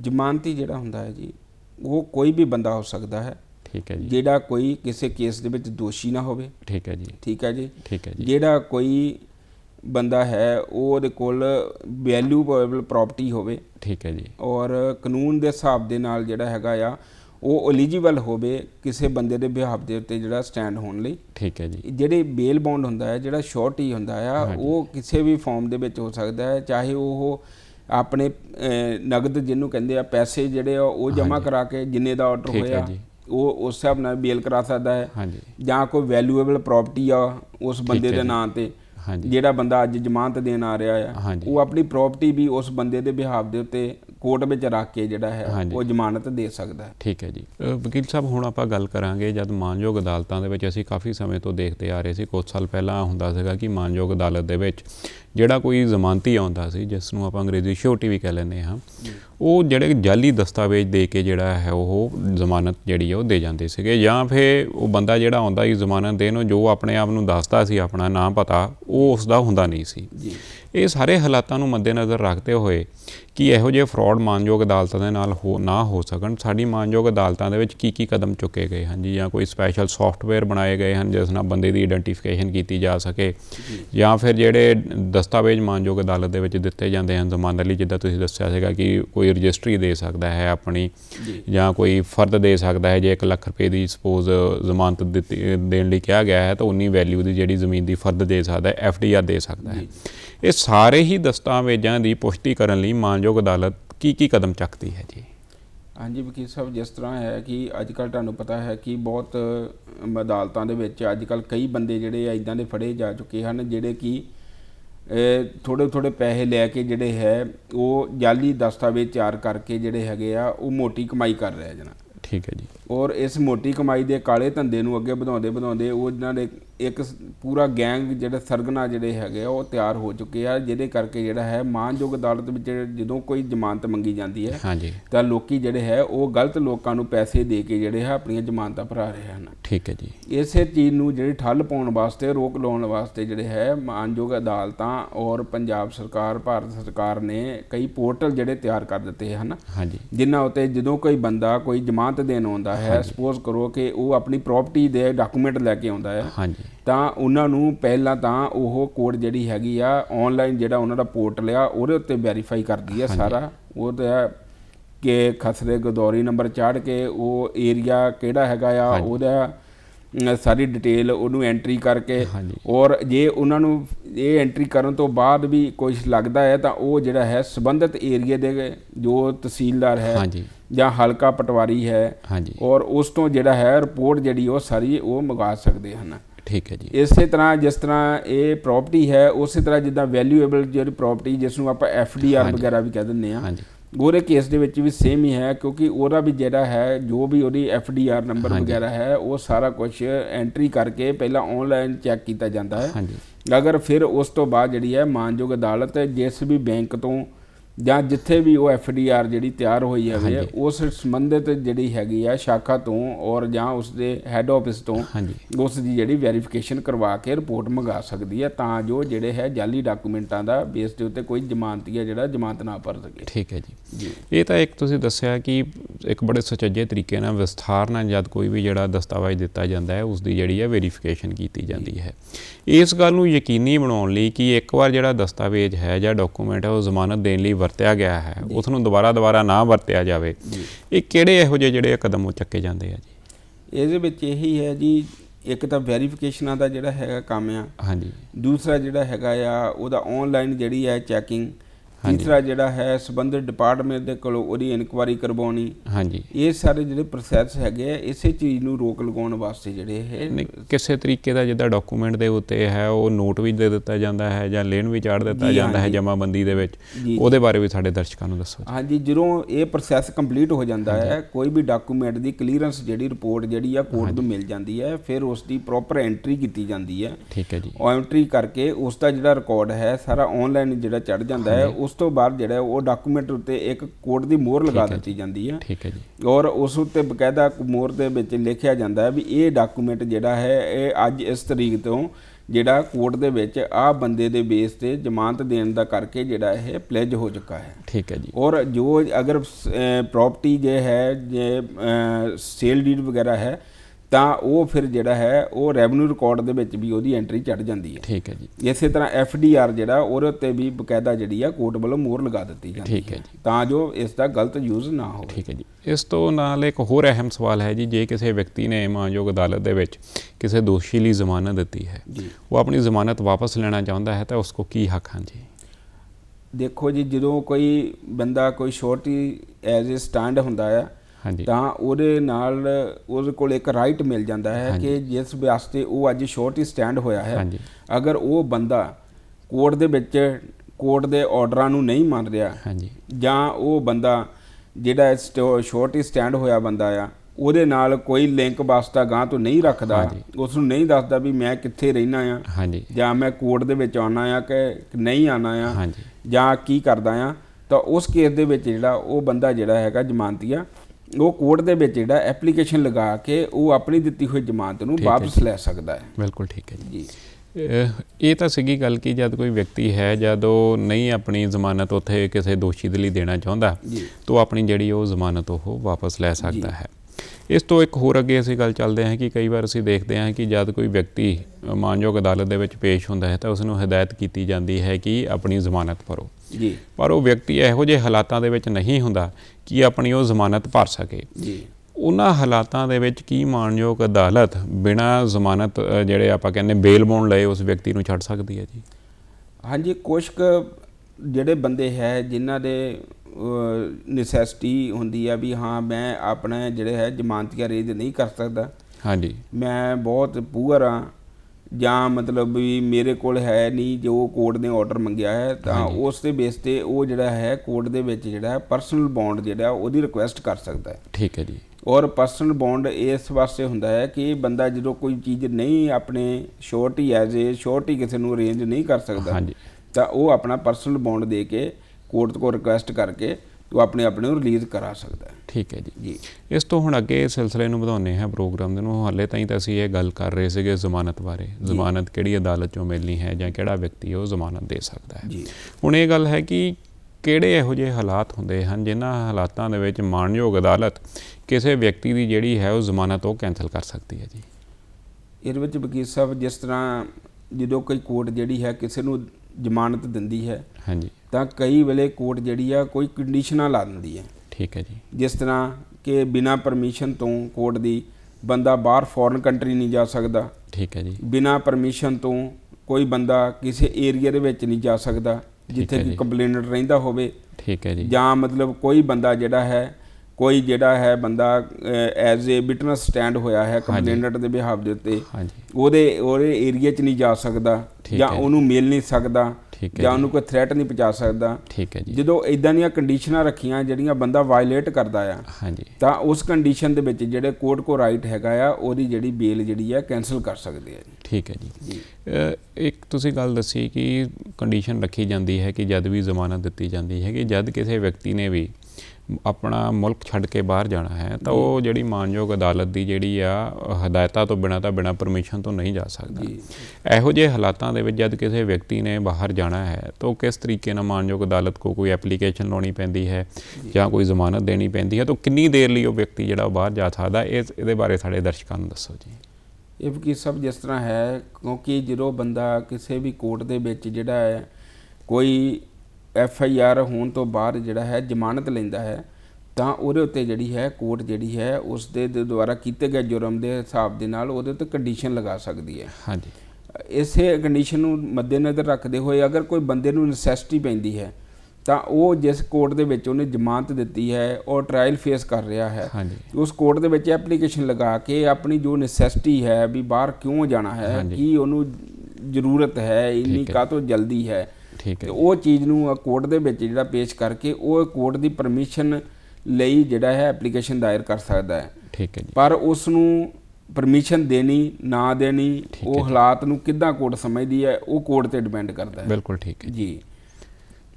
ਜ਼ਮਾਨਤੀ ਜਿਹੜਾ ਹੁੰਦਾ ਹੈ ਜੀ ਉਹ ਕੋਈ ਵੀ ਬੰਦਾ ਹੋ ਸਕਦਾ ਹੈ। ਠੀਕ ਹੈ ਜੀ। ਜਿਹੜਾ ਕੋਈ ਕਿਸੇ ਕੇਸ ਦੇ ਵਿੱਚ ਦੋਸ਼ੀ ਨਾ ਹੋਵੇ। ਠੀਕ ਹੈ ਜੀ। ਠੀਕ ਹੈ ਜੀ। ਠੀਕ ਹੈ ਜੀ। ਜਿਹੜਾ ਕੋਈ ਬੰਦਾ ਹੈ ਉਹ ਉਹਦੇ ਕੋਲ ਵੈਲਿਊਏਬਲ ਪ੍ਰਾਪਰਟੀ ਹੋਵੇ ਠੀਕ ਹੈ ਜੀ। ਔਰ ਕਾਨੂੰਨ ਦੇ ਹਿਸਾਬ ਦੇ ਨਾਲ ਜਿਹੜਾ ਹੈਗਾ ਆ ਉਹ ਐਲੀਜੀਬਲ ਹੋਵੇ ਕਿਸੇ ਬੰਦੇ ਦੇ ਬਿਹਾਫ ਦੇ ਉੱਤੇ ਜਿਹੜਾ ਸਟੈਂਡ ਹੋਣ ਲਈ। ਠੀਕ ਹੈ ਜੀ। ਜਿਹੜੇ ਬੇਲ ਬੌਂਡ ਹੁੰਦਾ ਹੈ ਜਿਹੜਾ ਸ਼ੋਰਟੀ ਹੁੰਦਾ ਆ ਉਹ ਕਿਸੇ ਵੀ ਫਾਰਮ ਦੇ ਵਿੱਚ ਹੋ ਸਕਦਾ ਹੈ ਚਾਹੇ ਉਹ ਆਪਣੇ ਨਗਦ ਜਿਹਨੂੰ ਕਹਿੰਦੇ ਆ ਪੈਸੇ ਜਿਹੜੇ ਆ ਉਹ ਜਮ੍ਹਾਂ ਕਰਾ ਕੇ ਜਿੰਨੇ ਦਾ ਆਰਡਰ ਹੋਇਆ। ਉਹ ਉਸ ਹਿਸਾਬ ਨਾਲ ਬੇਲ ਕਰਾ ਸਕਦਾ ਹੈ। ਹਾਂਜੀ। ਜਾਂ ਕੋਈ ਵੈਲਿਊਏਬਲ ਪ੍ਰਾਪਰਟੀ ਆ ਉਸ ਬੰਦੇ ਦੇ। ਨਾਂ ਤੇ। ਜਿਹੜਾ ਬੰਦਾ ਅੱਜ ਜ਼ਮਾਨਤ ਦੇਣ ਆ ਰਿਹਾ ਆ ਹਾਂਜੀ। ਉਹ ਆਪਣੀ ਪ੍ਰਾਪਰਟੀ ਵੀ ਉਸ ਬੰਦੇ ਦੇ ਬਿਹਾਫ ਦੇ ਉੱਤੇ ਕੋਰਟ ਵਿੱਚ ਰੱਖ ਕੇ ਜਿਹੜਾ ਹੈ ਹਾਂਜੀ। ਉਹ ਜ਼ਮਾਨਤ ਦੇ ਸਕਦਾ ਹੈ ਠੀਕ ਹੈ ਜੀ ਵਕੀਲ ਸਾਹਿਬ ਹੁਣ ਆਪਾਂ ਗੱਲ ਕਰਾਂਗੇ ਜਦ ਮਾਨਯੋਗ ਅਦਾਲਤਾਂ ਦੇ ਵਿੱਚ ਅਸੀਂ ਕਾਫੀ ਸਮੇਂ ਤੋਂ ਦੇਖਦੇ ਆ ਰਹੇ ਸੀ ਕੁਝ ਸਾਲ ਪਹਿਲਾਂ ਹੁੰਦਾ ਸੀਗਾ ਕਿ ਮਾਨਯੋਗ ਅਦਾਲਤ ਦੇ ਵਿੱਚ ਜਿਹੜਾ ਕੋਈ ਜ਼ਮਾਨਤੀ ਆਉਂਦਾ ਸੀ, ਜਿਸ ਨੂੰ ਆਪਾਂ ਅੰਗਰੇਜ਼ੀ ਸ਼ੋਰਟੀ ਵੀ ਕਹਿ ਲੈਂਦੇ ਹਾਂ, ਉਹ ਜਿਹੜੇ ਜਾਲੀ ਦਸਤਾਵੇਜ਼ ਦੇ ਕੇ ਜਿਹੜਾ ਹੈ, ਉਹ ਜ਼ਮਾਨਤ ਜਿਹੜੀ ਹੈ ਉਹ ਦੇ ਜਾਂਦੇ ਸੀਗੇ। ਜਾਂ ਫਿਰ ਉਹ ਬੰਦਾ ਜਿਹੜਾ ਆਉਂਦਾ ਸੀ ਜ਼ਮਾਨਤ ਦੇਣ ਨੂੰ ਜੋ ਆਪਣੇ ਆਪ ਨੂੰ ਦੱਸਦਾ ਸੀ, ਆਪਣਾ ਨਾਮ, ਪਤਾ, ਉਹ ਉਸ ਦਾ ਹੁੰਦਾ ਨਹੀਂ ਸੀ। ਇਹ ਸਾਰੇ ਹਾਲਾਤਾਂ ਨੂੰ ਮੱਦੇਨਜ਼ਰ ਰੱਖਦੇ ਹੋਏ ਕਿ ਇਹੋ ਜਿਹੇ ਫਰਾਡ ਮਾਨਯੋਗ ਅਦਾਲਤਾਂ ਦੇ ਨਾਲ ਹੋ ਨਾ ਹੋ ਸਕਣ। ਸਾਡੀ ਮਾਨਯੋਗ ਅਦਾਲਤਾਂ ਦੇ ਵਿੱਚ ਕੀ ਕੀ ਕਦਮ ਚੁੱਕੇ ਗਏ ਹਨ ਜੀ? ਜਾਂ ਕੋਈ ਸਪੈਸ਼ਲ ਸੌਫਟਵੇਅਰ ਬਣਾਏ ਗਏ ਹਨ ਜਿਸ ਨਾਲ ਬੰਦੇ ਦੀ ਆਇਡੈਂਟੀਫਿਕੇਸ਼ਨ ਕੀਤੀ ਜਾ ਸਕੇ? ਜਾਂ। ਫਿਰ ਜਿਹੜੇ ਦਸਤਾਵੇਜ਼ ਮਾਨਯੋਗ ਅਦਾਲਤ ਦੇ ਵਿੱਚ ਦਿੱਤੇ ਜਾਂਦੇ ਹਨ ਜ਼ਮਾਨਤ ਲਈ ਜਿੱਦਾਂ ਤੁਸੀਂ ਦੱਸਿਆ ਸੀਗਾ ਕਿ ਕੋਈ ਰਜਿਸਟਰੀ ਦੇ ਸਕਦਾ ਹੈ ਆਪਣੀ ਜੀ। ਕੋਈ ਫਰਦ ਦੇ ਸਕਦਾ ਹੈ। ਜੇ 1 ਲੱਖ ਰੁਪਏ ਦੀ ਸਪੋਜ਼ ਜ਼ਮਾਨਤ ਦਿੱਤੀ ਦੇਣ ਲਈ ਕਿਹਾ ਗਿਆ ਹੈ ਤਾਂ ਉਨੀ ਵੈਲਿਊ ਦੀ ਜਿਹੜੀ ਜ਼ਮੀਨ ਦੀ ਫਰਦ ਦੇ ਸਕਦਾ ਹੈ ਐਫ ਡੀ ਆਰ ਦੇ ਸਕਦਾ ਹੈ। ਇਹ ਸਾਰੇ ਹੀ ਦਸਤਾਵੇਜ਼ਾਂ ਦੀ ਪੁਸ਼ਟੀ ਕਰਨ ਲਈ ਮਾਨਯੋਗ ਅਦਾਲਤ ਕੀ ਕੀ ਕਦਮ ਚੱਕਦੀ ਹੈ ਜੀ? ਹਾਂਜੀ ਵਕੀਲ ਸਾਹਿਬ ਜਿਸ ਤਰ੍ਹਾਂ ਹੈ ਕਿ ਅੱਜ ਕੱਲ ਤੁਹਾਨੂੰ ਪਤਾ ਹੈ ਕਿ ਬਹੁਤ ਅਦਾਲਤਾਂ ਦੇ ਵਿੱਚ ਅੱਜ ਕੱਲ ਕਈ ਬੰਦੇ ਜਿਹੜੇ ਆ ਇਦਾਂ ਦੇ ਫੜੇ ਜਾ ਚੁੱਕੇ ਹਨ ਜਿਹੜੇ ਕਿ ਥੋੜੇ ਥੋੜੇ ਪੈਸੇ ਲੈ ਕੇ ਜਿਹੜੇ ਹੈ ਉਹ ਜਾਲੀ ਦਸਤਾਵੇਜ਼ ਤਿਆਰ ਕਰਕੇ ਜਿਹੜੇ ਹੈਗੇ ਆ ਉਹ ਮੋਟੀ ਕਮਾਈ ਕਰ ਰਹੇ ਜਨਾ ਠੀਕ ਹੈ ਜੀ। ਔਰ ਇਸ ਮੋਟੀ ਕਮਾਈ ਦੇ ਕਾਲੇ ਧੰਦੇ ਨੂੰ ਅੱਗੇ ਵਧਾਉਂਦੇ ਵਧਾਉਂਦੇ ਉਹ ਇਹਨਾਂ ਦੇ ਇੱਕ ਪੂਰਾ ਗੈਂਗ ਜਿਹੜੇ ਸਰਗਨਾ ਜਿਹੜੇ ਹੈਗੇ ਆ ਉਹ ਤਿਆਰ ਹੋ ਚੁੱਕੇ ਆ ਜਿਹਦੇ ਕਰਕੇ ਜਿਹੜਾ ਹੈ ਮਾਨਯੋਗ ਅਦਾਲਤ ਵਿੱਚ ਜਦੋਂ ਕੋਈ ਜ਼ਮਾਨਤ ਮੰਗੀ ਜਾਂਦੀ ਹੈ ਹਾਂਜੀ। ਤਾਂ ਲੋਕੀ ਜਿਹੜੇ ਹੈ ਉਹ ਗਲਤ ਲੋਕਾਂ ਨੂੰ ਪੈਸੇ ਦੇ ਕੇ ਜਿਹੜੇ ਹੈ ਆਪਣੀਆਂ ਜ਼ਮਾਨਤਾਂ ਭਰਾ ਰਹੇ ਹਨ। ਠੀਕ ਹੈ ਜੀ। ਇਸੇ ਚੀਜ਼ ਨੂੰ ਜਿਹੜੀ ਠੱਲ ਪਾਉਣ ਵਾਸਤੇ ਰੋਕ ਲਾਉਣ ਵਾਸਤੇ ਜਿਹੜੇ ਹੈ ਮਾਨਯੋਗ ਅਦਾਲਤਾਂ ਔਰ ਪੰਜਾਬ ਸਰਕਾਰ ਭਾਰਤ ਸਰਕਾਰ ਨੇ ਕਈ ਪੋਰਟਲ ਜਿਹੜੇ ਤਿਆਰ ਕਰ ਦਿੱਤੇ ਹਨ। ਹਾਂਜੀ। ਜਿਨ੍ਹਾਂ ਉਤੇ ਜਦੋਂ ਕੋਈ ਬੰਦਾ ਕੋਈ ਜ਼ਮਾਨਤ ਦੇਣ ਆਉਂਦਾ ਹੈ ਸਪੋਜ਼ ਕਰੋ ਕਿ ਉਹ ਆਪਣੀ ਪ੍ਰਾਪਰਟੀ ਦੇ ਡਾਕੂਮੈਂਟ ਲੈ ਕੇ ਆਉਂਦਾ ਹੈ। ਹਾਂਜੀ। ਤਾਂ ਉਹਨਾਂ ਨੂੰ ਪਹਿਲਾਂ ਤਾਂ ਉਹ ਕੋਡ ਜਿਹੜੀ ਹੈਗੀ ਆ ਆਨਲਾਈਨ ਜਿਹੜਾ ਉਹਨਾਂ ਦਾ ਪੋਰਟਲ ਆ ਉਹਦੇ ਉੱਤੇ ਵੈਰੀਫਾਈ ਕਰਦੀ ਹੈ ਸਾਰਾ। ਉਹ ਤੇ ਕਿ ਖਸਰੇ ਗਦੌਰੀ ਨੰਬਰ ਚਾੜ ਕੇ ਉਹ ਏਰੀਆ ਕਿਹੜਾ ਹੈਗਾ ਆ ਉਹਦਾ ਸਾਰੀ ਡਿਟੇਲ ਉਹਨੂੰ ਐਂਟਰੀ ਕਰਕੇ। ਔਰ ਜੇ ਉਹਨਾਂ ਨੂੰ ਇਹ ਐਂਟਰੀ ਕਰਨ ਤੋਂ ਬਾਅਦ ਵੀ ਕੁਝ ਲੱਗਦਾ ਹੈ ਤਾਂ ਉਹ ਜਿਹੜਾ ਹੈ ਸੰਬੰਧਿਤ ਏਰੀਆ ਦੇ ਜੋ ਤਹਿਸੀਲਦਾਰ ਹੈ ਜਾਂ ਹਲਕਾ ਪਟਵਾਰੀ ਹੈ ਔਰ ਉਸ ਤੋਂ ਜਿਹੜਾ ਹੈ ਰਿਪੋਰਟ ਜਿਹੜੀ ਉਹ ਸਾਰੀ ਉਹ ਮੰਗਾ ਸਕਦੇ ਹਨ। ਠੀਕ ਹੈ ਜੀ। ਇਸੇ ਤਰ੍ਹਾਂ ਜਿਸ ਤਰ੍ਹਾਂ ਇਹ ਪ੍ਰਾਪਰਟੀ ਹੈ ਉਸੇ ਤਰ੍ਹਾਂ ਜਿੱਦਾਂ ਵੈਲਿਊਏਬਲ ਜਿਹੜੀ ਪ੍ਰਾਪਰਟੀ ਜਿਸ ਨੂੰ ਆਪਾਂ ਐਫ ਡੀ ਆਰ ਵਗੈਰਾ ਵੀ ਕਹਿ ਦਿੰਦੇ ਆ ਹਾਂਜੀ। ਉਹਦੇ ਕੇਸ ਦੇ ਵਿੱਚ ਵੀ ਸੇਮ ਹੀ ਹੈ ਕਿਉਂਕਿ ਉਹਦਾ ਵੀ ਜਿਹੜਾ ਹੈ ਜੋ ਵੀ ਉਹਦੀ ਐਫ ਡੀ ਆਰ ਨੰਬਰ ਵਗੈਰਾ ਹੈ ਉਹ ਸਾਰਾ ਕੁਝ ਐਂਟਰੀ ਕਰਕੇ ਪਹਿਲਾਂ ਆਨਲਾਈਨ ਚੈੱਕ ਕੀਤਾ ਜਾਂਦਾ ਹੈ। ਹਾਂਜੀ। ਅਗਰ ਫਿਰ ਉਸ ਤੋਂ ਬਾਅਦ ਜਿਹੜੀ ਹੈ ਮਾਨਯੋਗ ਅਦਾਲਤ ਜਿਸ ਵੀ ਬੈਂਕ ਤੋਂ ਜਾਂ ਜਿੱਥੇ ਵੀ ਉਹ ਐਫ ਡੀ ਆਰ ਜਿਹੜੀ ਤਿਆਰ ਹੋਈ ਹੈ ਉਸ ਸੰਬੰਧਿਤ ਜਿਹੜੀ ਹੈਗੀ ਆ ਸ਼ਾਖਾ ਤੋਂ ਔਰ ਜਾਂ ਉਸ ਦੇ ਹੈੱਡ ਆਫਿਸ ਤੋਂ ਉਸ ਦੀ ਜਿਹੜੀ ਵੈਰੀਫਿਕੇਸ਼ਨ ਕਰਵਾ ਕੇ ਰਿਪੋਰਟ ਮੰਗਾ ਸਕਦੀ ਹੈ ਤਾਂ ਜੋ ਜਿਹੜੇ ਹੈ ਜਾਲੀ ਡਾਕੂਮੈਂਟਾਂ ਦਾ ਬੇਸ ਦੇ ਉੱਤੇ ਕੋਈ ਜ਼ਮਾਨਤੀ ਹੈ ਜਿਹੜਾ ਜ਼ਮਾਨਤ ਨਾ ਭਰ ਸਕੇ। ਠੀਕ ਹੈ ਜੀ। ਇਹ ਤਾਂ ਇੱਕ ਤੁਸੀਂ ਦੱਸਿਆ ਕਿ ਇੱਕ ਬੜੇ ਸੁਚੱਜੇ ਤਰੀਕੇ ਨਾਲ ਵਿਸਥਾਰ ਨਾਲ ਜਦ ਕੋਈ ਵੀ ਜਿਹੜਾ ਦਸਤਾਵੇਜ਼ ਦਿੱਤਾ ਜਾਂਦਾ ਹੈ ਉਸ ਦੀ ਜਿਹੜੀ ਹੈ ਵੈਰੀਫਿਕੇਸ਼ਨ ਕੀਤੀ ਜਾਂਦੀ ਹੈ। ਇਸ ਗੱਲ ਨੂੰ ਯਕੀਨੀ ਬਣਾਉਣ ਲਈ ਕਿ ਇੱਕ ਵਾਰ ਜਿਹੜਾ ਦਸਤਾਵੇਜ਼ ਹੈ ਜਾਂ ਡਾਕੂਮੈਂਟ ਹੈ ਉਹ ਜ਼ਮਾਨਤ ਦੇਣ ਲਈ ਵਰਤਿਆ ਗਿਆ ਹੈ ਉਸ ਨੂੰ ਦੁਬਾਰਾ ਦੁਬਾਰਾ ਨਾ ਵਰਤਿਆ ਜਾਵੇ ਇਹ ਕਿਹੜੇ ਇਹੋ ਜਿਹੇ ਜਿਹੜੇ ਕਦਮ ਉਹ ਚੱਕੇ ਜਾਂਦੇ ਆ ਜੀ? ਇਹਦੇ ਵਿੱਚ ਇਹੀ ਹੈ ਜੀ ਇੱਕ ਤਾਂ ਵੈਰੀਫਿਕੇਸ਼ਨਾਂ ਦਾ ਜਿਹੜਾ ਹੈਗਾ ਕੰਮ ਆ। ਹਾਂਜੀ। ਦੂਸਰਾ ਜਿਹੜਾ ਹੈਗਾ ਆ ਉਹਦਾ ਆਨਲਾਈਨ ਜਿਹੜੀ ਹੈ ਚੈਕਿੰਗ। ਤੀਸਰਾ ਜਿਹੜਾ ਹੈ ਸੰਬੰਧਿਤ ਡਿਪਾਰਟਮੈਂਟ ਦੇ ਕੋਲੋਂ ਉਹਦੀ ਇਨਕੁਆਇਰੀ ਕਰਵਾਉਣੀ। ਹਾਂਜੀ। ਇਹ ਸਾਰੇ ਜਿਹੜੇ ਪ੍ਰੋਸੈਸ ਹੈਗੇ ਆ ਇਸੇ ਚੀਜ਼ ਨੂੰ ਰੋਕ ਲਗਾਉਣ ਵਾਸਤੇ ਜਿਹੜੇ ਨਹੀਂ ਕਿਸੇ ਤਰੀਕੇ ਦਾ ਜਿੱਦਾਂ ਡਾਕੂਮੈਂਟ ਦੇ ਉੱਤੇ ਹੈ ਉਹ ਨੋਟ ਵੀ ਦੇ ਦਿੱਤਾ ਜਾਂਦਾ ਹੈ ਜਾਂ ਲੈਣ ਵੀ ਚਾੜ ਦਿੱਤਾ ਜਾਂਦਾ ਹੈ। ਜਮਾਬੰਦੀ ਦੇ ਵਿੱਚ। ਉਹਦੇ ਬਾਰੇ ਵੀ ਸਾਡੇ ਦਰਸ਼ਕਾਂ ਨੂੰ ਦੱਸੋ। ਹਾਂਜੀ ਜਦੋਂ ਇਹ ਪ੍ਰੋਸੈਸ ਕੰਪਲੀਟ ਹੋ ਜਾਂਦਾ ਹੈ ਕੋਈ ਵੀ ਡਾਕੂਮੈਂਟ ਦੀ ਕਲੀਅਰੈਂਸ ਜਿਹੜੀ ਰਿਪੋਰਟ ਜਿਹੜੀ ਆ ਕੋਰਟ ਨੂੰ ਮਿਲ ਜਾਂਦੀ ਹੈ ਫਿਰ ਉਸ ਦੀ ਪ੍ਰੋਪਰ ਐਂਟਰੀ ਕੀਤੀ ਜਾਂਦੀ ਹੈ। ਠੀਕ ਹੈ ਜੀ। ਐਂਟਰੀ ਕਰਕੇ ਉਸ ਦਾ ਜਿਹੜਾ ਰਿਕਾਰਡ ਹੈ ਸਾਰਾ ਆਨਲਾਈਨ ਜਿਹੜਾ ਚੜ ਜਾਂਦਾ ਹੈ ਉਸ ਤੋਂ ਬਾਅਦ ਜਿਹੜਾ ਉਹ ਡਾਕੂਮੈਂਟ ਉੱਤੇ ਇੱਕ ਕੋਡ ਦੀ ਮੋਹਰ ਲਗਾ ਦਿੱਤੀ ਜਾਂਦੀ ਹੈ। ਠੀਕ ਹੈ ਜੀ। ਔਰ ਉਸ ਉੱਤੇ ਬਕਾਇਦਾ ਮੋਹਰ ਦੇ ਵਿੱਚ ਲਿਖਿਆ ਜਾਂਦਾ ਹੈ ਵੀ ਇਹ ਡਾਕੂਮੈਂਟ ਜਿਹੜਾ ਹੈ ਇਹ ਅੱਜ ਇਸ ਤਰੀਕ ਤੋਂ ਜਿਹੜਾ ਕੋਰਟ ਦੇ ਵਿੱਚ ਆ ਬੰਦੇ ਦੇ ਬੇਸ ਤੇ ਜ਼ਮਾਨਤ ਦੇਣ ਦਾ ਕਰਕੇ ਜਿਹੜਾ ਇਹ ਪਲੇਜ ਹੋ ਚੁੱਕਾ ਹੈ। ਠੀਕ ਹੈ ਜੀ। ਔਰ ਜੋ ਅਗਰ ਪ੍ਰਾਪਰਟੀ ਜੇ ਹੈ ਜੇ ਸੇਲ ਡੀਡ ਵਗੈਰਾ ਹੈ ਤਾਂ ਉਹ ਫਿਰ ਜਿਹੜਾ ਹੈ ਉਹ ਰੈਵਨਿਊ ਰਿਕਾਰਡ ਦੇ ਵਿੱਚ ਵੀ ਉਹਦੀ ਐਂਟਰੀ ਚੜ ਜਾਂਦੀ ਹੈ। ਠੀਕ ਹੈ ਜੀ। ਇਸੇ ਤਰ੍ਹਾਂ ਐਫ ਡੀ ਆਰ ਜਿਹੜਾ ਉਹਦੇ ਉੱਤੇ ਵੀ ਬਕਾਇਦਾ ਜਿਹੜੀ ਆ ਕੋਰਟ ਵੱਲੋਂ ਮੋਹਰ ਲਗਾ ਦਿੱਤੀ ਜਾਂਦੀ ਠੀਕ ਹੈ। ਜੀ। ਤਾਂ ਜੋ ਇਸ ਦਾ ਗਲਤ ਯੂਜ਼ ਨਾ ਹੋਵੇ। ਠੀਕ ਹੈ ਜੀ। ਇਸ ਤੋਂ ਨਾਲ ਇੱਕ ਹੋਰ ਅਹਿਮ ਸਵਾਲ ਹੈ ਜੀ ਜੇ ਕਿਸੇ ਵਿਅਕਤੀ ਨੇ ਮਾਨਯੋਗ ਅਦਾਲਤ ਦੇ ਵਿੱਚ ਕਿਸੇ ਦੋਸ਼ੀ ਲਈ ਜ਼ਮਾਨਤ ਦਿੱਤੀ ਹੈ ਉਹ ਆਪਣੀ ਜ਼ਮਾਨਤ ਵਾਪਸ ਲੈਣਾ ਚਾਹੁੰਦਾ ਹੈ ਤਾਂ ਉਸ ਕੋ ਕੀ ਹੱਕ ਹਨ ਜੀ? ਦੇਖੋ ਜੀ ਜਦੋਂ ਕੋਈ ਬੰਦਾ ਕੋਈ ਛੋਟੀ ਐਜ਼ ਅ ਸਟੈਂਡ ਹੁੰਦਾ ਆ ਹਾਂਜੀ ਤਾਂ ਉਹਦੇ ਨਾਲ ਉਹਦੇ ਕੋਲ ਇੱਕ ਰਾਈਟ ਮਿਲ ਜਾਂਦਾ ਹੈ ਕਿ ਜਿਸ ਵਾਸਤੇ ਉਹ ਅੱਜ ਛੋਟੀ ਸਟੈਂਡ ਹੋਇਆ ਹੈ। ਅਗਰ ਉਹ ਬੰਦਾ ਕੋਰਟ ਦੇ ਵਿੱਚ ਕੋਰਟ ਦੇ ਆਰਡਰਾਂ ਨੂੰ ਨਹੀਂ ਮੰਨ ਰਿਹਾ ਹਾਂਜੀ। ਜਾਂ ਉਹ ਬੰਦਾ ਜਿਹੜਾ ਛੋਟੀ ਸਟੈਂਡ ਹੋਇਆ ਬੰਦਾ ਆ ਉਹਦੇ ਨਾਲ ਕੋਈ ਲਿੰਕ ਵਾਸਤਾ ਗਾਂ ਤੋਂ ਨਹੀਂ ਰੱਖਦਾ ਉਸ ਨੂੰ ਨਹੀਂ ਦੱਸਦਾ ਵੀ ਮੈਂ ਕਿੱਥੇ ਰਹਿਣਾ ਆ ਹਾਂਜੀ। ਜਾਂ ਮੈਂ ਕੋਰਟ ਦੇ ਵਿੱਚ ਆਉਣਾ ਆ ਕਿ ਨਹੀਂ ਆਉਣਾ ਆ ਜਾਂ ਕੀ ਕਰਦਾ ਆ ਤਾਂ ਉਸ ਕੇਸ ਦੇ ਵਿੱਚ ਜਿਹੜਾ ਉਹ ਬੰਦਾ ਜਿਹੜਾ ਹੈਗਾ ਜ਼ਮਾਨਤੀਆ ਉਹ ਕੋਰਟ ਦੇ ਵਿੱਚ ਜਿਹੜਾ ਐਪਲੀਕੇਸ਼ਨ ਲਗਾ ਕੇ ਉਹ ਆਪਣੀ ਦਿੱਤੀ ਹੋਈ ਜ਼ਮਾਨਤ ਨੂੰ ਵਾਪਸ ਲੈ ਸਕਦਾ ਹੈ। ਬਿਲਕੁਲ ਠੀਕ ਹੈ ਜੀ। ਇਹ ਤਾਂ ਸੀਗੀ ਗੱਲ ਕਿ ਜਦ ਕੋਈ ਵਿਅਕਤੀ ਹੈ ਜਦ ਉਹ ਨਹੀਂ ਆਪਣੀ ਜ਼ਮਾਨਤ ਉੱਥੇ ਕਿਸੇ ਦੋਸ਼ੀ ਦੇ ਲਈ ਦੇਣਾ ਚਾਹੁੰਦਾ ਤਾਂ ਆਪਣੀ ਜਿਹੜੀ ਉਹ ਜ਼ਮਾਨਤ ਉਹ ਵਾਪਸ ਲੈ ਸਕਦਾ ਹੈ। ਇਸ ਤੋਂ ਇੱਕ ਹੋਰ ਅੱਗੇ ਅਸੀਂ ਗੱਲ ਚੱਲਦੇ ਹਾਂ ਕਿ ਕਈ ਵਾਰ ਅਸੀਂ ਦੇਖਦੇ ਹਾਂ ਕਿ ਜਦ ਕੋਈ ਵਿਅਕਤੀ ਮਾਨਯੋਗ ਅਦਾਲਤ ਦੇ ਵਿੱਚ ਪੇਸ਼ ਹੁੰਦਾ ਹੈ ਤਾਂ ਉਸ ਨੂੰ ਹਦਾਇਤ ਕੀਤੀ ਜਾਂਦੀ ਹੈ ਕਿ ਆਪਣੀ ਜ਼ਮਾਨਤ ਭਰੋ। ਜੀ। ਪਰ ਉਹ ਵਿਅਕਤੀ ਇਹੋ ਜਿਹੇ ਹਾਲਾਤਾਂ ਦੇ ਵਿੱਚ ਨਹੀਂ ਹੁੰਦਾ ਕਿ ਆਪਣੀ ਉਹ ਜ਼ਮਾਨਤ ਭਰ ਸਕੇ? ਜੀ। ਉਹਨਾਂ ਹਾਲਾਤਾਂ ਦੇ ਵਿੱਚ ਕੀ ਮਾਨਯੋਗ ਅਦਾਲਤ ਬਿਨਾਂ ਜ਼ਮਾਨਤ ਜਿਹੜੇ ਆਪਾਂ ਕਹਿੰਦੇ ਬੇਲ ਬੌਂਡ ਲਏ ਉਸ ਵਿਅਕਤੀ ਨੂੰ ਛੱਡ ਸਕਦੀ ਹੈ ਜੀ? ਹਾਂਜੀ ਕੁਛ ਕੁ ਜਿਹੜੇ ਬੰਦੇ ਹੈ ਜਿਨ੍ਹਾਂ ਦੇ ਨੈਸੈਸਿਟੀ ਹੁੰਦੀ ਆ ਵੀ ਹਾਂ ਮੈਂ ਆਪਣਾ ਜਿਹੜੇ ਹੈ ਜ਼ਮਾਨਤੀਆ ਰੇਜ ਨਹੀਂ ਕਰ ਸਕਦਾ। ਹਾਂਜੀ। ਮੈਂ ਬਹੁਤ ਪੂਅਰ ਆ ਜਾਂ ਮਤਲਬ ਵੀ ਮੇਰੇ ਕੋਲ ਹੈ ਨਹੀਂ ਜੋ ਕੋਰਟ ਨੇ ਆਰਡਰ ਮੰਗਿਆ ਹੈ ਤਾਂ ਉਸ ਦੇ ਬੇਸ ਤੇ ਉਹ ਜਿਹੜਾ ਹੈ ਕੋਰਟ ਦੇ ਵਿੱਚ ਜਿਹੜਾ ਪਰਸਨਲ ਬੌਂਡ ਜਿਹੜਾ ਉਹਦੀ ਰਿਕੁਐਸਟ ਕਰ ਸਕਦਾ ਹੈ। ਠੀਕ ਹੈ ਜੀ। ਔਰ ਪਰਸਨਲ ਬੌਂਡ ਇਸ ਵਾਸਤੇ ਹੁੰਦਾ ਹੈ ਕਿ ਬੰਦਾ ਜਦੋਂ ਕੋਈ ਚੀਜ਼ ਨਹੀਂ ਆਪਣੇ ਸ਼ੋਰਟੀ ਐਜ਼ ਏ ਸ਼ੋਰਟੀ ਕਿਸੇ ਨੂੰ ਅਰੇਂਜ ਨਹੀਂ ਕਰ ਸਕਦਾ ਹਾਂਜੀ। ਤਾਂ ਉਹ ਆਪਣਾ ਪਰਸਨਲ ਬੌਂਡ ਦੇ ਕੇ ਕੋਰਟ ਕੋਲ ਰਿਕੁਐਸਟ ਕਰਕੇ ਉਹ ਆਪਣੇ ਆਪਣੇ ਨੂੰ ਰਿਲੀਜ਼ ਕਰਾ ਸਕਦਾ ਹੈ। ਠੀਕ ਹੈ ਜੀ। ਜੀ। ਇਸ ਤੋਂ ਹੁਣ ਅੱਗੇ ਇਸ ਸਿਲਸਿਲੇ ਨੂੰ ਵਧਾਉਂਦੇ ਹਾਂ ਪ੍ਰੋਗਰਾਮ ਦੇ ਨੂੰ। ਹਾਲੇ ਤਾਈਂ ਤਾਂ ਅਸੀਂ ਇਹ ਗੱਲ ਕਰ ਰਹੇ ਸੀਗੇ ਜ਼ਮਾਨਤ ਬਾਰੇ। ਜ਼ਮਾਨਤ ਕਿਹੜੀ ਅਦਾਲਤ ਚੋਂ ਮਿਲਣੀ ਹੈ ਜਾਂ ਕਿਹੜਾ ਵਿਅਕਤੀ ਉਹ ਜ਼ਮਾਨਤ ਦੇ ਸਕਦਾ ਹੈ। ਜੀ। ਹੁਣ ਇਹ ਗੱਲ ਹੈ ਕਿ ਕਿਹੜੇ ਇਹੋ ਜਿਹੇ ਹਾਲਾਤ ਹੁੰਦੇ ਹਨ ਜਿਨ੍ਹਾਂ ਹਾਲਾਤਾਂ ਦੇ ਵਿੱਚ ਮਾਨਯੋਗ ਅਦਾਲਤ ਕਿਸੇ ਵਿਅਕਤੀ ਦੀ ਜਿਹੜੀ ਹੈ ਉਹ ਜ਼ਮਾਨਤ ਉਹ ਕੈਨਸਲ ਕਰ ਸਕਦੀ ਹੈ ਜੀ? ਇਹਦੇ ਵਿੱਚ ਵਕੀਲ ਸਾਹਿਬ ਜਿਸ ਤਰ੍ਹਾਂ ਜਦੋਂ ਕੋਈ ਕੋਰਟ ਜਿਹੜੀ ਹੈ ਕਿਸੇ ਨੂੰ ਜ਼ਮਾਨਤ ਦਿੰਦੀ ਹੈ ਹਾਂਜੀ। ਤਾਂ ਕਈ ਵੇਲੇ ਕੋਰਟ ਜਿਹੜੀ ਆ ਕੋਈ ਕੰਡੀਸ਼ਨਾਂ ਲਾ ਦਿੰਦੀ ਹੈ। ਠੀਕ ਹੈ ਜੀ। ਜਿਸ ਤਰ੍ਹਾਂ ਕਿ ਬਿਨਾਂ ਪਰਮਿਸ਼ਨ ਤੋਂ ਕੋਰਟ ਦੀ ਬੰਦਾ ਬਾਹਰ ਫੋਰਨ ਕੰਟਰੀ ਨਹੀਂ ਜਾ ਸਕਦਾ। ਠੀਕ ਹੈ ਜੀ। ਬਿਨਾਂ ਪਰਮਿਸ਼ਨ ਤੋਂ ਕੋਈ ਬੰਦਾ ਕਿਸੇ ਏਰੀਆ ਦੇ ਵਿੱਚ ਨਹੀਂ ਜਾ ਸਕਦਾ ਜਿੱਥੇ ਕਿ। ਕੰਪਲੇਨਟ ਰਹਿੰਦਾ ਹੋਵੇ। ਠੀਕ ਹੈ ਜੀ। ਜਾਂ ਮਤਲਬ ਕੋਈ ਬੰਦਾ ਜਿਹੜਾ ਹੈ ਕੋਈ ਜਿਹੜਾ ਹੈ ਬੰਦਾ ਐਜ਼ ਏ ਵਿਟਨੈਸ ਸਟੈਂਡ ਹੋਇਆ ਹੈ ਕੰਪਲੇਨਟ ਦੇ ਬਿਹਾਫ ਦੇ ਉੱਤੇ ਹਾਂਜੀ। ਉਹਦੇ ਉਹਦੇ ਏਰੀਆ 'ਚ ਨਹੀਂ ਜਾ ਸਕਦਾ ਜਾਂ। ਉਹਨੂੰ ਮਿਲ ਨਹੀਂ ਸਕਦਾ। ਠੀਕ ਹੈ ਜਾਂ। ਉਹਨੂੰ ਕੋਈ ਥ੍ਰੈਟ ਨਹੀਂ ਪਹੁੰਚਾ ਸਕਦਾ। ਠੀਕ ਹੈ ਜੀ। ਜਦੋਂ ਇਦਾਂ ਦੀਆਂ ਕੰਡੀਸ਼ਨਾਂ ਰੱਖੀਆਂ ਜਿਹੜੀਆਂ ਬੰਦਾ ਵਾਇਲੇਟ ਕਰਦਾ ਆ ਹਾਂਜੀ। ਤਾਂ ਉਸ ਕੰਡੀਸ਼ਨ ਦੇ ਵਿੱਚ ਜਿਹੜੇ ਕੋਰਟ ਕੋ ਰਾਈਟ ਹੈਗਾ ਆ ਉਹਦੀ ਜਿਹੜੀ ਬੇਲ ਜਿਹੜੀ ਆ ਕੈਨਸਲ ਕਰ ਸਕਦੇ ਆ ਠੀਕ ਹੈ ਜੀ। ਇੱਕ ਤੁਸੀਂ ਗੱਲ ਦੱਸੀ ਕਿ ਕੰਡੀਸ਼ਨ ਰੱਖੀ ਜਾਂਦੀ ਹੈ ਕਿ ਜਦ ਵੀ ਜ਼ਮਾਨਤ ਦਿੱਤੀ ਜਾਂਦੀ ਹੈ ਕਿ ਜਦ ਕਿਸੇ ਵਿਅਕਤੀ ਨੇ ਵੀ ਆਪਣਾ ਮੁਲਕ ਛੱਡ ਕੇ ਬਾਹਰ ਜਾਣਾ ਹੈ ਤਾਂ ਉਹ ਜਿਹੜੀ ਮਾਨਯੋਗ ਅਦਾਲਤ ਦੀ ਜਿਹੜੀ ਆ ਹਦਾਇਤਾਂ ਤੋਂ ਬਿਨਾਂ ਤਾਂ ਬਿਨਾਂ ਪਰਮਿਸ਼ਨ ਤੋਂ ਨਹੀਂ ਜਾ ਸਕਦਾ। ਇਹੋ ਜਿਹੇ ਹਾਲਾਤਾਂ ਦੇ ਵਿੱਚ ਜਦ ਕਿਸੇ ਵਿਅਕਤੀ ਨੇ ਬਾਹਰ ਜਾਣਾ ਹੈ ਤਾਂ ਉਹ ਕਿਸ ਤਰੀਕੇ ਨਾਲ ਮਾਨਯੋਗ ਅਦਾਲਤ ਕੋ ਕੋਈ ਐਪਲੀਕੇਸ਼ਨ ਲਾਉਣੀ ਪੈਂਦੀ ਹੈ ਜਾਂ। ਕੋਈ ਜ਼ਮਾਨਤ ਦੇਣੀ ਪੈਂਦੀ ਹੈ ਤਾਂ ਕਿੰਨੀ ਦੇਰ ਲਈ ਉਹ ਵਿਅਕਤੀ ਜਿਹੜਾ ਉਹ ਬਾਹਰ ਜਾ ਸਕਦਾ ਇਸ ਇਹਦੇ ਬਾਰੇ ਸਾਡੇ ਦਰਸ਼ਕਾਂ ਨੂੰ ਦੱਸੋ ਜੀ। ਇਹ ਵਕੀਲ ਸਾਹਿਬ ਜਿਸ ਤਰ੍ਹਾਂ ਹੈ ਕਿਉਂਕਿ ਜਦੋਂ ਬੰਦਾ ਕਿਸੇ ਵੀ ਕੋਰਟ ਦੇ ਵਿੱਚ ਜਿਹੜਾ ਹੈ ਕੋਈ ਐਫ ਆਈ ਆਰ ਹੋਣ ਤੋਂ ਬਾਅਦ ਜਿਹੜਾ ਹੈ ਜ਼ਮਾਨਤ ਲੈਂਦਾ ਹੈ ਤਾਂ ਉਹਦੇ ਉੱਤੇ ਜਿਹੜੀ ਹੈ ਕੋਰਟ ਜਿਹੜੀ ਹੈ ਉਸ ਦੇ ਦੁਆਰਾ ਕੀਤੇ ਗਏ ਜੁਰਮ ਦੇ ਹਿਸਾਬ ਦੇ ਨਾਲ ਉਹਦੇ ਉੱਤੇ ਕੰਡੀਸ਼ਨ ਲਗਾ ਸਕਦੀ ਹੈ ਹਾਂਜੀ ਇਸੇ ਕੰਡੀਸ਼ਨ ਨੂੰ ਮੱਦੇਨਜ਼ਰ ਰੱਖਦੇ ਹੋਏ ਅਗਰ ਕੋਈ ਬੰਦੇ ਨੂੰ ਨੈਸੈਸਿਟੀ ਪੈਂਦੀ ਹੈ ਤਾਂ ਉਹ ਜਿਸ ਕੋਰਟ ਦੇ ਵਿੱਚ ਉਹਨੇ ਜ਼ਮਾਨਤ ਦਿੱਤੀ ਹੈ ਉਹ ਟ੍ਰਾਇਲ ਫੇਸ ਕਰ ਰਿਹਾ ਹੈ ਉਸ ਕੋਰਟ ਦੇ ਵਿੱਚ ਐਪਲੀਕੇਸ਼ਨ ਲਗਾ ਕੇ ਆਪਣੀ ਜੋ ਨੈਸੈਸਿਟੀ ਹੈ ਵੀ ਬਾਹਰ ਕਿਉਂ ਜਾਣਾ ਹੈ। ਕੀ ਉਹਨੂੰ ਜ਼ਰੂਰਤ ਹੈ ਇੰਨੀ। ਕਾਹਤੋਂ ਜਲਦੀ ਹੈ ਠੀਕ ਹੈ ਉਹ ਚੀਜ਼ ਨੂੰ ਕੋਰਟ ਦੇ ਵਿੱਚ ਜਿਹੜਾ ਪੇਸ਼ ਕਰਕੇ ਉਹ ਕੋਰਟ ਦੀ ਪਰਮਿਸ਼ਨ ਲਈ ਜਿਹੜਾ ਹੈ ਐਪਲੀਕੇਸ਼ਨ ਦਾਇਰ ਕਰ ਸਕਦਾ ਹੈ। ਠੀਕ ਹੈ ਜੀ। ਪਰ ਉਸ ਨੂੰ ਪਰਮਿਸ਼ਨ ਦੇਣੀ ਨਾ ਦੇਣੀ ਉਹ ਹਾਲਾਤ ਨੂੰ ਕਿੱਦਾਂ ਕੋਰਟ ਸਮਝਦੀ ਹੈ ਉਹ ਕੋਰਟ ਤੇ ਡਿਪੈਂਡ ਕਰਦਾ ਹੈ। ਬਿਲਕੁਲ ਠੀਕ ਹੈ ਜੀ।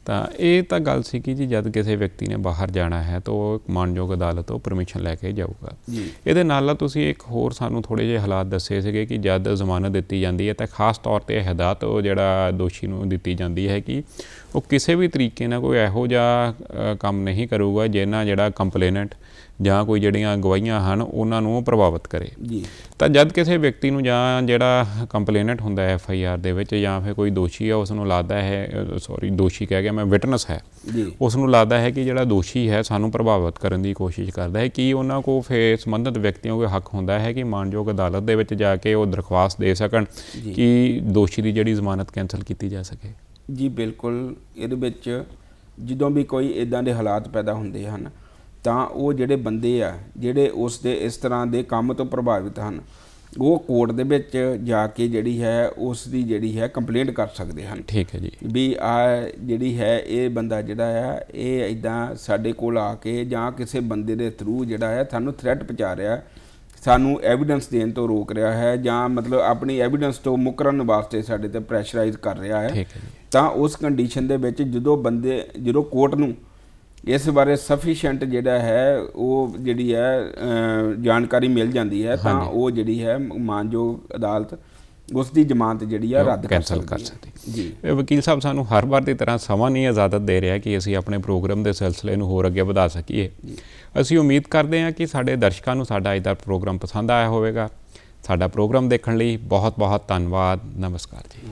ਤਾਂ ਇਹ ਤਾਂ ਗੱਲ ਸੀ ਕਿ ਜੀ ਜਦ ਕਿਸੇ ਵਿਅਕਤੀ ਨੇ ਬਾਹਰ ਜਾਣਾ ਹੈ ਤਾਂ ਉਹ ਇੱਕ ਮਾਨਯੋਗ ਅਦਾਲਤ ਤੋਂ ਪਰਮਿਸ਼ਨ ਲੈ ਕੇ ਜਾਊਗਾ। ਜੀ। ਇਹਦੇ ਨਾਲ ਨਾਲ ਤੁਸੀਂ ਇੱਕ ਹੋਰ ਸਾਨੂੰ ਥੋੜੇ ਜਿਹੇ ਹਾਲਾਤ ਦੱਸੇ ਸੀਗੇ ਕਿ ਜਦ ਜ਼ਮਾਨਤ ਦਿੱਤੀ ਜਾਂਦੀ ਹੈ ਤਾਂ ਖਾਸ ਤੌਰ ਤੇ ਹਦਾਇਤ ਉਹ ਜਿਹੜਾ ਦੋਸ਼ੀ ਨੂੰ ਦਿੱਤੀ ਜਾਂਦੀ ਹੈ ਕਿ ਉਹ ਕਿਸੇ ਵੀ ਤਰੀਕੇ ਨਾਲ ਕੋਈ ਇਹੋ ਜਿਹਾ ਕੰਮ ਨਹੀਂ ਕਰੂਗਾ ਜਿਹਨਾਂ ਜਿਹੜਾ ਕੰਪਲੇਨੈਂਟ ਜਾਂ ਕੋਈ ਜਿਹੜੀਆਂ ਗਵਾਹੀਆਂ ਹਨ ਉਹਨਾਂ ਨੂੰ ਪ੍ਰਭਾਵਿਤ ਕਰੇ। ਜੀ। ਤਾਂ ਜਦ ਕਿਸੇ ਵਿਅਕਤੀ ਨੂੰ ਜਾਂ ਜਿਹੜਾ ਕੰਪਲੇਨੈਂਟ ਹੁੰਦਾ ਹੈ ਐਫ ਆਈ ਆਰ ਦੇ ਵਿੱਚ ਜਾਂ ਫਿਰ ਕੋਈ ਦੋਸ਼ੀ ਹੈ ਉਸ ਨੂੰ ਲੱਗਦਾ ਹੈ ਸੌਰੀ ਦੋਸ਼ੀ ਕਹਿ ਗਿਆ ਮੈਂ ਵਿਟਨੈਸ ਹੈ। ਜੀ। ਉਸ ਨੂੰ ਲੱਗਦਾ ਹੈ ਕਿ ਜਿਹੜਾ ਦੋਸ਼ੀ ਹੈ ਸਾਨੂੰ ਪ੍ਰਭਾਵਿਤ ਕਰਨ ਦੀ ਕੋਸ਼ਿਸ਼ ਕਰਦਾ ਹੈ। ਕਿ ਉਹਨਾਂ ਕੋ ਫਿਰ ਸੰਬੰਧਿਤ ਵਿਅਕਤੀਆਂ ਕੋਲ ਹੱਕ ਹੁੰਦਾ ਹੈ ਕਿ ਮਾਨਯੋਗ ਅਦਾਲਤ ਦੇ ਵਿੱਚ ਜਾ ਕੇ ਉਹ ਦਰਖਾਸਤ ਦੇ ਸਕਣ। ਕਿ ਦੋਸ਼ੀ ਦੀ ਜਿਹੜੀ ਜ਼ਮਾਨਤ ਕੈਂਸਲ ਕੀਤੀ ਜਾ ਸਕੇ? ਜੀ ਬਿਲਕੁਲ। ਇਹਦੇ ਵਿੱਚ ਜਦੋਂ ਵੀ ਕੋਈ ਇਦਾਂ ਦੇ ਹਾਲਾਤ ਪੈਦਾ ਹੁੰਦੇ ਹਨ ਤਾਂ ਉਹ ਜਿਹੜੇ ਬੰਦੇ ਆ ਜਿਹੜੇ ਉਸ ਦੇ ਇਸ ਤਰ੍ਹਾਂ ਦੇ ਕੰਮ ਤੋਂ ਪ੍ਰਭਾਵਿਤ ਹਨ ਉਹ ਕੋਰਟ ਦੇ ਵਿੱਚ ਜਾ ਕੇ ਜਿਹੜੀ ਹੈ ਉਸ ਦੀ ਜਿਹੜੀ ਹੈ ਕੰਪਲੇਂਟ ਕਰ ਸਕਦੇ ਹਨ। ਠੀਕ ਹੈ ਜੀ। ਵੀ ਆ ਜਿਹੜੀ ਹੈ ਇਹ ਬੰਦਾ ਜਿਹੜਾ ਆ ਇਹ ਇਦਾਂ ਸਾਡੇ ਕੋਲ ਆ ਕੇ ਜਾਂ ਕਿਸੇ ਬੰਦੇ ਦੇ ਥਰੂ ਜਿਹੜਾ ਹੈ ਸਾਨੂੰ ਥ੍ਰੈਟ ਪਹੁੰਚਾ ਰਿਹਾ ਸਾਨੂੰ ਐਵੀਡੈਂਸ ਦੇਣ ਤੋਂ ਰੋਕ ਰਿਹਾ ਹੈ ਜਾਂ ਮਤਲਬ ਆਪਣੀ ਐਵੀਡੈਂਸ ਤੋਂ ਮੁਕਰਨ ਵਾਸਤੇ ਸਾਡੇ ਤੇ ਪ੍ਰੈਸ਼ਰਾਈਜ਼ ਕਰ ਰਿਹਾ ਹੈ। ਠੀਕ ਹੈ ਜੀ। ਤਾਂ ਉਸ ਕੰਡੀਸ਼ਨ ਦੇ ਵਿੱਚ ਜਦੋਂ ਬੰਦੇ ਜਦੋਂ ਕੋਰਟ ਨੂੰ ਇਸ ਬਾਰੇ ਸਫੀਸ਼ੀਐਂਟ ਜਿਹੜਾ ਹੈ ਉਹ ਜਿਹੜੀ ਹੈ ਜਾਣਕਾਰੀ ਮਿਲ ਜਾਂਦੀ ਹੈ ਤਾਂ। ਉਹ ਜਿਹੜੀ ਹੈ ਮਾਨਯੋਗ ਅਦਾਲਤ ਉਸ ਦੀ ਜ਼ਮਾਨਤ ਜਿਹੜੀ ਆ ਰੱਦ ਸਕਦੀ ਕਰ। ਸਕਦੀ। ਜੀ ਵਕੀਲ ਸਾਹਿਬ ਸਾਨੂੰ ਹਰ ਵਾਰ ਦੀ ਤਰ੍ਹਾਂ ਸਮਾਂ ਨਹੀਂ ਇਜਾਜ਼ਤ ਦੇ ਰਿਹਾ ਕਿ ਅਸੀਂ ਆਪਣੇ ਪ੍ਰੋਗਰਾਮ ਦੇ ਸਿਲਸਿਲੇ ਨੂੰ ਹੋਰ ਅੱਗੇ ਵਧਾ ਸਕੀਏ ਅਸੀਂ ਉਮੀਦ ਕਰਦੇ ਹਾਂ ਕਿ ਸਾਡੇ ਦਰਸ਼ਕਾਂ ਨੂੰ ਸਾਡਾ ਅੱਜ ਦਾ ਪ੍ਰੋਗਰਾਮ ਪਸੰਦ ਆਇਆ ਹੋਵੇਗਾ ਸਾਡਾ ਪ੍ਰੋਗਰਾਮ ਦੇਖਣ ਲਈ ਬਹੁਤ ਬਹੁਤ ਧੰਨਵਾਦ ਨਮਸਕਾਰ ਜੀ